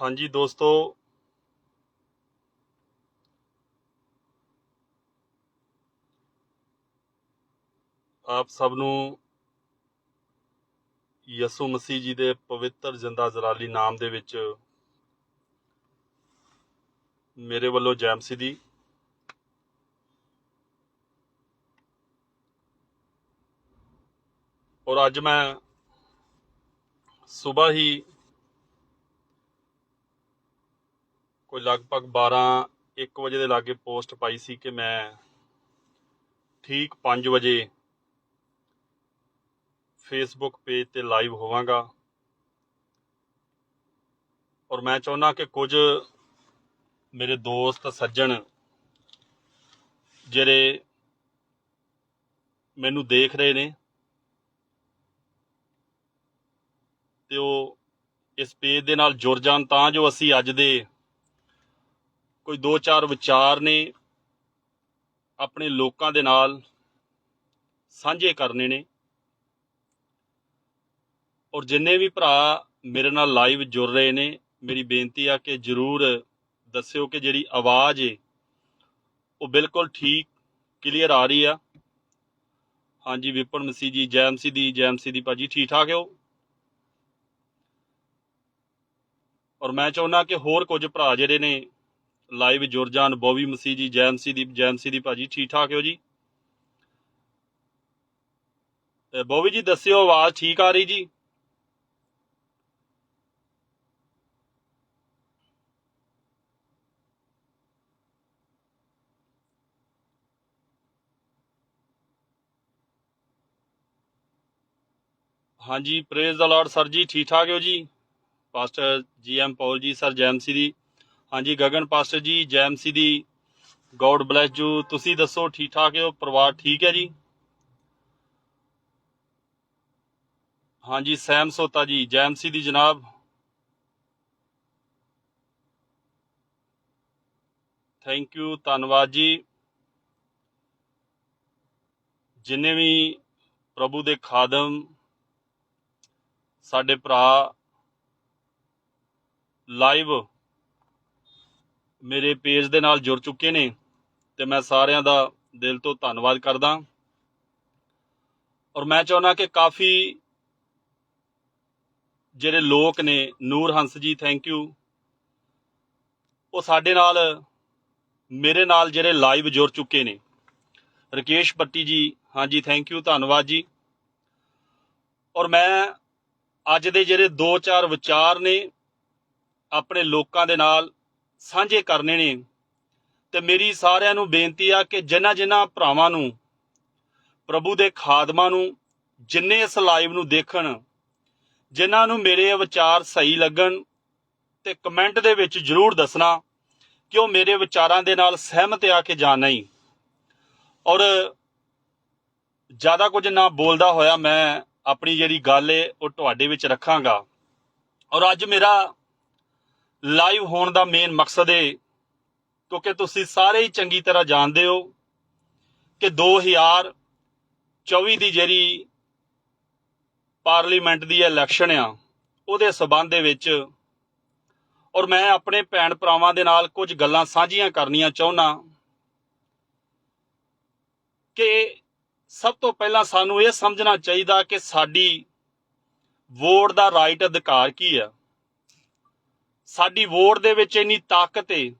ਹਾਂਜੀ ਦੋਸਤੋ। ਆਪ ਸਭ ਨੂੰ ਯਸੂ ਮਸੀਹ ਜੀ ਦੇ ਪਵਿੱਤਰ ਜਿੰਦਾ ਜਲਾਲੀ ਨਾਮ ਦੇ ਵਿੱਚ ਮੇਰੇ ਵੱਲੋਂ ਜੈ ਮਸੀਹ ਦੀ ਔਰ ਅੱਜ ਮੈਂ ਸਵੇਰ ਹੀ ਕੋਈ ਲਗਭਗ 12 1 ਵਜੇ ਦੇ ਲਾਗੇ ਪੋਸਟ ਪਾਈ ਸੀ ਕਿ ਮੈਂ ਠੀਕ 5 ਵਜੇ ਫੇਸਬੁੱਕ ਪੇਜ ਤੇ ਲਾਈਵ ਹੋਵਾਂਗਾ। ਔਰ ਮੈਂ ਚਾਹੁੰਦਾ ਕਿ ਕੁਝ ਮੇਰੇ ਦੋਸਤ, ਸੱਜਣ, ਜਿਹੜੇ ਮੈਨੂੰ ਦੇਖ ਰਹੇ ਨੇ, ਤੇ ਉਹ ਇਸ ਪੇਜ ਦੇ ਨਾਲ ਜੁੜ ਜਾਣ ਤਾਂ ਜੋ ਅਸੀਂ ਅੱਜ ਦੇ ਕੋਈ ਦੋ ਚਾਰ ਵਿਚਾਰ ਨੇ ਆਪਣੇ ਲੋਕਾਂ ਦੇ ਨਾਲ ਸਾਂਝੇ ਕਰਨੇ ਨੇ। ਔਰ ਜਿੰਨੇ ਵੀ ਭਰਾ ਮੇਰੇ ਨਾਲ ਲਾਈਵ ਜੁੜ ਰਹੇ ਨੇ, ਮੇਰੀ ਬੇਨਤੀ ਆ ਕਿ ਜਰੂਰ ਦੱਸਿਓ ਕਿ ਜਿਹੜੀ ਆਵਾਜ਼ ਏ, ਉਹ ਬਿਲਕੁਲ ਠੀਕ ਕਲੀਅਰ ਆ ਰਹੀ ਆ। ਹਾਂਜੀ, ਵਿਪਨ ਮਸੀਹ ਜੀ, ਜੈ ਮਸੀਹ ਦੀ, ਜੈ ਮਸੀਹ ਦੀ ਭਾਜੀ ਠੀਕ ਠਾਕ ਹੋ? ਔਰ ਮੈਂ ਚਾਹੁੰਦਾ ਕਿ ਹੋਰ ਕੁਝ ਭਰਾ ਜਿਹੜੇ ਨੇ ਲਾਈਵ ਜੁਰਜਾਨ ਬੋਬੀ ਮਸੀਹ ਜੀ ਜੈ ਮਸੀਹ ਦੀ ਜੈ ਮਸੀਹ ਦੀ ਭਾਜੀ, ਠੀਕ ਠਾਕ ਹੋ ਜੀ? ਬੋਬੀ ਜੀ, ਦੱਸਿਓ, ਆਵਾਜ਼ ਠੀਕ ਆ ਰਹੀ ਜੀ? ਹਾਂਜੀ ਪ੍ਰੇਜ਼ ਦਾ ਲਾਰਡ ਸਰ ਜੀ, ਠੀਕ ਠਾਕ ਹੋ ਜੀ? ਪਾਸਟਰ ਜੀ ਐਮ ਪੌਲ ਜੀ ਸਰ ਜੈਮਸੀ ਦੀ ਹਾਂਜੀ, ਗਗਨ ਪਾਸਟਰ ਜੀ ਜੈਮਸੀ ਦੀ, ਗੋਡ ਬlesਸ ਯੂ। ਤੁਸੀਂ ਦੱਸੋ ਠੀਕ ਠਾਕ ਹੋ? ਪਰਿਵਾਰ ਠੀਕ ਹੈ ਜੀ? ਹਾਂਜੀ, ਸੈਮ ਸੋਤਾ ਜੀ ਜੈਮਸੀ ਦੀ ਜਨਾਬ। ਥੈਂਕ ਯੂ ਧੰਨਵਾਦ ਜੀ। ਜਿੰਨੇ ਵੀ ਪ੍ਰਭੂ ਦੇ ਖਾਦਮ, ਸਾਡੇ ਭਰਾ ਲਾਈਵ ਮੇਰੇ ਪੇਜ ਦੇ ਨਾਲ ਜੁੜ ਚੁੱਕੇ ਨੇ ਤੇ ਮੈਂ ਸਾਰਿਆਂ ਦਾ ਦਿਲ ਤੋਂ ਧੰਨਵਾਦ ਕਰਦਾ। ਔਰ ਮੈਂ ਚਾਹੁੰਦਾ ਕਿ ਕਾਫੀ ਜਿਹੜੇ ਲੋਕ ਨੇ, ਨੂਰ ਹੰਸ ਜੀ ਥੈਂਕ ਯੂ ਉਹ ਸਾਡੇ ਨਾਲ, ਮੇਰੇ ਨਾਲ ਜਿਹੜੇ ਲਾਈਵ ਜੁੜ ਚੁੱਕੇ ਨੇ। ਰਕੇਸ਼ ਪੱਟੀ ਜੀ ਹਾਂਜੀ ਥੈਂਕ ਯੂ ਧੰਨਵਾਦ ਜੀ। ਔਰ ਮੈਂ ਅੱਜ ਦੇ ਜਿਹੜੇ 2-4 ਵਿਚਾਰ ਨੇ, ਆਪਣੇ ਲੋਕਾਂ ਦੇ ਨਾਲ ਸਾਂਝੇ ਕਰਨੇ ਨੇ। ਤੇ ਮੇਰੀ ਸਾਰਿਆਂ ਨੂੰ ਬੇਨਤੀ ਆ ਕਿ ਜਿਨ੍ਹਾਂ ਜਿਨ੍ਹਾਂ ਭਰਾਵਾਂ ਨੂੰ, ਪ੍ਰਭੂ ਦੇ ਖਾਦਮਾਂ ਨੂੰ, ਜਿੰਨੇ ਇਸ ਲਾਈਵ ਨੂੰ ਦੇਖਣ, ਜਿਨ੍ਹਾਂ ਨੂੰ ਮੇਰੇ ਵਿਚਾਰ ਸਹੀ ਲੱਗਣ ਤੇ ਕਮੈਂਟ ਦੇ ਵਿੱਚ ਜਰੂਰ ਦੱਸਣਾ ਕਿ ਉਹ ਮੇਰੇ ਵਿਚਾਰਾਂ ਦੇ ਨਾਲ ਸਹਿਮਤ ਆ ਕੇ ਜਾਂ ਨਹੀਂ। ਔਰ ਜ਼ਿਆਦਾ ਕੁਝ ਨਾ ਬੋਲਦਾ ਹੋਇਆ ਮੈਂ ਆਪਣੀ ਜਿਹੜੀ ਗੱਲ ਏ, ਉਹ ਤੁਹਾਡੇ ਵਿੱਚ ਰੱਖਾਂਗਾ। ਔਰ ਅੱਜ ਮੇਰਾ ਲਾਈਵ ਹੋਣ ਦਾ ਮੇਨ ਮਕਸਦ ਏ, ਕਿਉਂਕਿ ਤੁਸੀਂ ਸਾਰੇ ਹੀ ਚੰਗੀ ਤਰ੍ਹਾਂ ਜਾਣਦੇ ਹੋ ਕਿ 2024 ਦੀ ਜਿਹੜੀ ਪਾਰਲੀਮੈਂਟ ਦੀ ਇਲੈਕਸ਼ਨ ਆ, ਉਹਦੇ ਸਬੰਧ ਦੇ ਵਿੱਚ ਔਰ ਮੈਂ ਆਪਣੇ ਭੈਣ ਭਰਾਵਾਂ ਦੇ ਨਾਲ ਕੁਝ ਗੱਲਾਂ ਸਾਂਝੀਆਂ ਕਰਨੀਆਂ ਚਾਹੁੰਦਾ ਕਿ ਸਭ ਤੋਂ ਪਹਿਲਾਂ ਸਾਨੂੰ ਇਹ ਸਮਝਣਾ ਚਾਹੀਦਾ ਕਿ ਸਾਡੀ ਵੋਟ ਦਾ ਰਾਈਟ ਅਧਿਕਾਰ ਕੀ ਹੈ ਸਾਡੀ ਵੋਟ ਦੇ ਵਿੱਚ ਇੰਨੀ ਤਾਕਤ ਏ,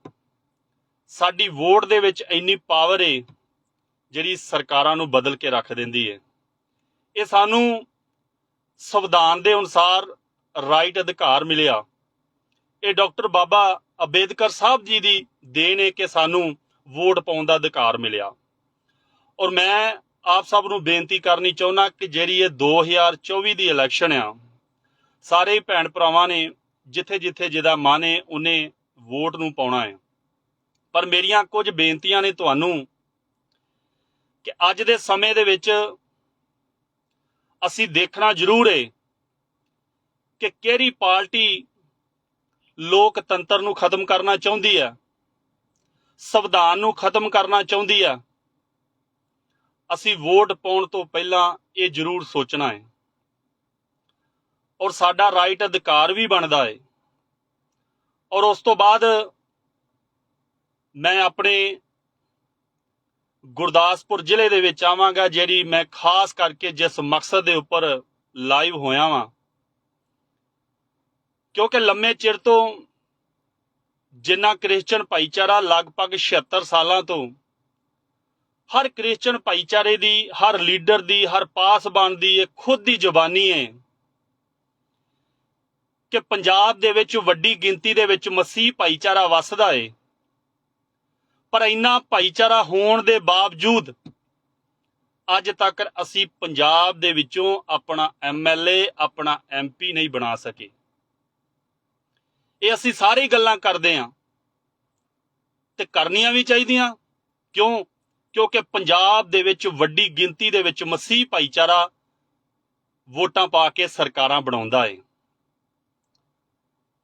ਸਾਡੀ ਵੋਟ ਦੇ ਵਿੱਚ ਇੰਨੀ ਪਾਵਰ ਏ, ਜਿਹੜੀ ਸਰਕਾਰਾਂ ਨੂੰ ਬਦਲ ਕੇ ਰੱਖ ਦਿੰਦੀ ਹੈ ਇਹ ਸਾਨੂੰ ਸੰਵਿਧਾਨ ਦੇ ਅਨੁਸਾਰ ਰਾਈਟ ਅਧਿਕਾਰ ਮਿਲਿਆ। ਇਹ ਡਾਕਟਰ ਬਾਬਾ ਅੰਬੇਦਕਰ ਸਾਹਿਬ ਜੀ ਦੀ ਦੇਣ ਹੈ ਕਿ ਸਾਨੂੰ ਵੋਟ ਪਾਉਣ ਦਾ ਅਧਿਕਾਰ ਮਿਲਿਆ। ਔਰ ਮੈਂ ਆਪ ਸਭ ਨੂੰ ਬੇਨਤੀ ਕਰਨੀ ਚਾਹੁੰਦਾ ਕਿ ਜਿਹੜੀ ਇਹ 2024 ਦੀ ਇਲੈਕਸ਼ਨ ਆ, ਸਾਰੇ ਭੈਣ ਭਰਾਵਾਂ ਨੇ ਜਿੱਥੇ ਜਿੱਥੇ ਜਿਹਦਾ ਮਨ ਹੈ ਉਹਨੇ ਵੋਟ ਨੂੰ ਪਾਉਣਾ ਹੈ। ਪਰ ਮੇਰੀਆਂ ਕੁਝ ਬੇਨਤੀਆਂ ਨੇ ਤੁਹਾਨੂੰ ਕਿ ਅੱਜ ਦੇ ਸਮੇਂ ਦੇ ਵਿੱਚ ਅਸੀਂ ਦੇਖਣਾ ਜ਼ਰੂਰ ਹੈ ਕਿ ਕਿਹੜੀ ਪਾਰਟੀ ਲੋਕਤੰਤਰ ਨੂੰ ਖਤਮ ਕਰਨਾ ਚਾਹੁੰਦੀ ਹੈ, ਸੰਵਿਧਾਨ ਨੂੰ ਖਤਮ ਕਰਨਾ ਚਾਹੁੰਦੀ ਆ ਅਸੀਂ ਵੋਟ ਪਾਉਣ ਤੋਂ ਪਹਿਲਾਂ ਇਹ ਜ਼ਰੂਰ ਸੋਚਣਾ ਹੈ। ਔਰ ਸਾਡਾ ਰਾਈਟ ਅਧਿਕਾਰ ਵੀ ਬਣਦਾ ਹੈ ਔਰ ਉਸ ਤੋਂ ਬਾਅਦ ਮੈਂ ਆਪਣੇ ਗੁਰਦਾਸਪੁਰ ਜ਼ਿਲ੍ਹੇ ਦੇ ਵਿੱਚ ਆਵਾਂਗਾ, ਜਿਹੜੀ ਮੈਂ ਖਾਸ ਕਰਕੇ ਜਿਸ ਮਕਸਦ ਦੇ ਉੱਪਰ ਲਾਈਵ ਹੋਇਆ ਵਾਂ। ਕਿਉਂਕਿ ਲੰਮੇ ਚਿਰ ਤੋਂ ਜਿੰਨਾ ਕ੍ਰਿਸਚੀਅਨ ਭਾਈਚਾਰਾ ਲਗਭਗ 76 ਸਾਲਾਂ ਤੋਂ ਹਰ ਕ੍ਰਿਸਚੀਅਨ ਭਾਈਚਾਰੇ ਦੀ, ਹਰ ਲੀਡਰ ਦੀ, ਹਰ ਪਾਸਬਾਨ ਦੀ ਇਹ ਖੁਦ ਦੀ ਜ਼ੁਬਾਨੀ ਹੈ ਕਿ ਪੰਜਾਬ ਦੇ ਵਿੱਚ ਵੱਡੀ ਗਿਣਤੀ ਦੇ ਵਿੱਚ ਮਸੀਹ ਭਾਈਚਾਰਾ ਵੱਸਦਾ ਏ। ਪਰ ਇੰਨਾ ਭਾਈਚਾਰਾ ਹੋਣ ਦੇ ਬਾਵਜੂਦ ਅੱਜ ਤੱਕ ਅਸੀਂ ਪੰਜਾਬ ਦੇ ਵਿੱਚੋਂ ਆਪਣਾ ਐਮਐਲਏ ਆਪਣਾ ਐਮਪੀ ਨਹੀਂ ਬਣਾ ਸਕੇ। ਇਹ ਅਸੀਂ ਸਾਰੀ ਗੱਲਾਂ ਕਰਦੇ ਆਂ ਤੇ ਕਰਨੀਆਂ ਵੀ ਚਾਹੀਦੀਆਂ। ਕਿਉਂ? ਕਿਉਂਕਿ ਪੰਜਾਬ ਦੇ ਵਿੱਚ ਵੱਡੀ ਗਿਣਤੀ ਦੇ ਵਿੱਚ ਮਸੀਹ ਭਾਈਚਾਰਾ ਵੋਟਾਂ ਪਾ ਕੇ ਸਰਕਾਰਾਂ ਬਣਾਉਂਦਾ ਏ।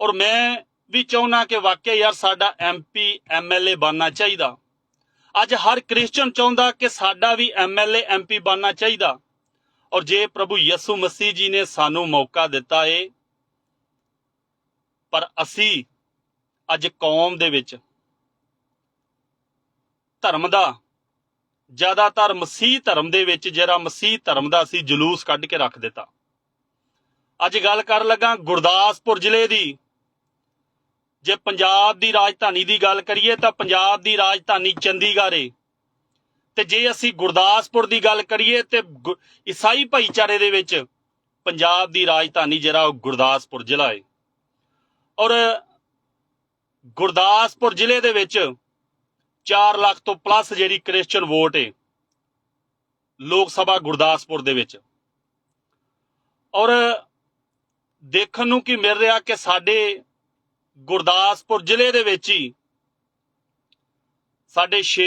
ਔਰ ਮੈਂ ਵੀ ਚਾਹੁੰਨਾ ਕਿ ਵਾਕਿਆ ਯਾਰ ਸਾਡਾ ਐਮਪੀ ਐਮਐਲਏ ਬਣਨਾ ਚਾਹੀਦਾ। ਅੱਜ ਹਰ ਕ੍ਰਿਸਚੀਅਨ ਚਾਹੁੰਦਾ ਕਿ ਸਾਡਾ ਵੀ ਐਮਐਲਏ ਐਮਪੀ ਬਣਨਾ ਚਾਹੀਦਾ। ਔਰ ਜੇ ਪ੍ਰਭੂ ਯਿਸੂ ਮਸੀਹ ਜੀ ਨੇ ਸਾਨੂੰ ਮੌਕਾ ਦਿੱਤਾ ਏ, ਪਰ ਅਸੀਂ ਅੱਜ ਕੌਮ ਦੇ ਵਿੱਚ ਧਰਮ ਦਾ, ਜ਼ਿਆਦਾਤਰ ਮਸੀਹ ਧਰਮ ਦੇ ਵਿੱਚ ਜਿਹੜਾ ਮਸੀਹ ਧਰਮ ਦਾ ਅਸੀਂ ਜਲੂਸ ਕੱਢ ਕੇ ਰੱਖ ਦਿੱਤਾ। ਅੱਜ ਗੱਲ ਕਰਨ ਲੱਗਾ ਗੁਰਦਾਸਪੁਰ ਜ਼ਿਲ੍ਹੇ ਦੀ ਜੇ ਪੰਜਾਬ ਦੀ ਰਾਜਧਾਨੀ ਦੀ ਗੱਲ ਕਰੀਏ ਤਾਂ ਪੰਜਾਬ ਦੀ ਰਾਜਧਾਨੀ ਚੰਡੀਗੜ੍ਹ ਏ। ਤੇ ਜੇ ਅਸੀਂ ਗੁਰਦਾਸਪੁਰ ਦੀ ਗੱਲ ਕਰੀਏ ਤੇ ਗੁ- ਈਸਾਈ ਭਾਈਚਾਰੇ ਦੇ ਵਿੱਚ ਪੰਜਾਬ ਦੀ ਰਾਜਧਾਨੀ ਜਿਹੜਾ ਉਹ ਗੁਰਦਾਸਪੁਰ ਜ਼ਿਲ੍ਹਾ ਏ। ਔਰ ਗੁਰਦਾਸਪੁਰ ਜ਼ਿਲ੍ਹੇ ਦੇ ਵਿੱਚ 4 ਲੱਖ ਤੋਂ ਪਲੱਸ ਜਿਹੜੀ ਕ੍ਰਿਸਚੀਅਨ ਵੋਟ ਏ, ਲੋਕ ਸਭਾ ਗੁਰਦਾਸਪੁਰ ਦੇ ਵਿੱਚ। ਔਰ ਦੇਖਣ ਨੂੰ ਕੀ ਮਿਲ ਰਿਹਾ ਕਿ ਸਾਡੇ ਗੁਰਦਾਸਪੁਰ ਜ਼ਿਲ੍ਹੇ ਦੇ ਵਿੱਚ ਹੀ ਸਾਡੇ 6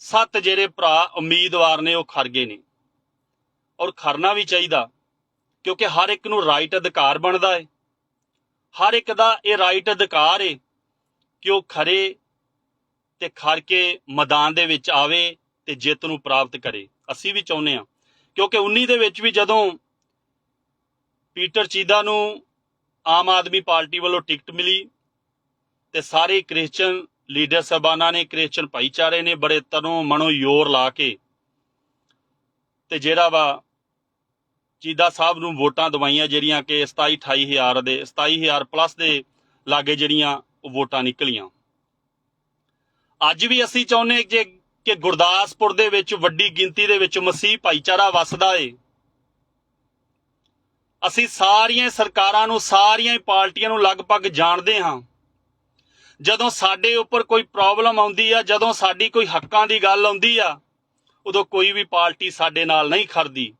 7 ਜਿਹੜੇ ਭਰਾ ਉਮੀਦਵਾਰ ਨੇ ਉਹ ਖਰ ਗਏ ਨੇ। ਔਰ ਖਰਨਾ ਵੀ ਚਾਹੀਦਾ, ਕਿਉਂਕਿ ਹਰ ਇੱਕ ਨੂੰ ਰਾਈਟ ਅਧਿਕਾਰ ਬਣਦਾ ਹੈ ਹਰ ਇੱਕ ਦਾ ਇਹ ਰਾਈਟ ਅਧਿਕਾਰ ਹੈ ਕਿ ਉਹ ਖਰੇ ਤੇ ਖਰ ਕੇ ਮੈਦਾਨ ਦੇ ਵਿੱਚ ਆਵੇ ਤੇ ਜਿੱਤ ਨੂੰ ਪ੍ਰਾਪਤ ਕਰੇ। ਅਸੀਂ ਵੀ ਚਾਹੁੰਦੇ ਹਾਂ, ਕਿਉਂਕਿ 19 ਦੇ ਵਿੱਚ ਵੀ ਜਦੋਂ ਪੀਟਰ ਚੀਦਾ ਨੂੰ ਆਮ ਆਦਮੀ ਪਾਰਟੀ ਵੱਲੋਂ ਟਿਕਟ ਮਿਲੀ ਤੇ ਸਾਰੇ ਕ੍ਰਿਸਚੀਅਨ ਲੀਡਰ ਸਬਾਨਾ ਨੇ ਕ੍ਰਿਸਚੀਅਨ ਭਾਈਚਾਰੇ ਨੇ ਬੜੇ ਤਨੋਂ ਮਨੋਂ ਯੋਰ ਲਾ ਕੇ ਤੇ ਜਿਹੜਾ ਵਾ ਚੀਦਾ ਸਾਹਿਬ ਨੂੰ ਵੋਟਾਂ ਦਵਾਈਆਂ ਜਿਹੜੀਆਂ ਕਿ 27 28000 ਦੇ 27000 ਪਲੱਸ ਦੇ ਲਾਗੇ ਜਿਹੜੀਆਂ ਉਹ ਵੋਟਾਂ ਨਿਕਲੀਆਂ। ਅੱਜ ਵੀ ਅਸੀਂ ਚਾਹੁੰਦੇ ਜੇ ਕਿ ਗੁਰਦਾਸਪੁਰ ਦੇ ਵਿੱਚ ਵੱਡੀ ਗਿਣਤੀ ਦੇ ਵਿੱਚ ਮਸੀਹ ਭਾਈਚਾਰਾ ਵੱਸਦਾ ਏ। ਅਸੀਂ ਸਾਰੀਆਂ ਸਰਕਾਰਾਂ ਨੂੰ, ਸਾਰੀਆਂ ਹੀ ਪਾਰਟੀਆਂ ਨੂੰ ਲਗਭਗ ਜਾਣਦੇ ਹਾਂ। ਜਦੋਂ ਸਾਡੇ ਉੱਪਰ ਕੋਈ ਪ੍ਰੋਬਲਮ ਆਉਂਦੀ ਆ, ਜਦੋਂ ਸਾਡੀ ਕੋਈ ਹੱਕਾਂ ਦੀ ਗੱਲ ਆਉਂਦੀ ਆ, ਉਦੋਂ ਕੋਈ ਵੀ ਪਾਰਟੀ ਸਾਡੇ ਨਾਲ ਨਹੀਂ ਖੜਦੀ।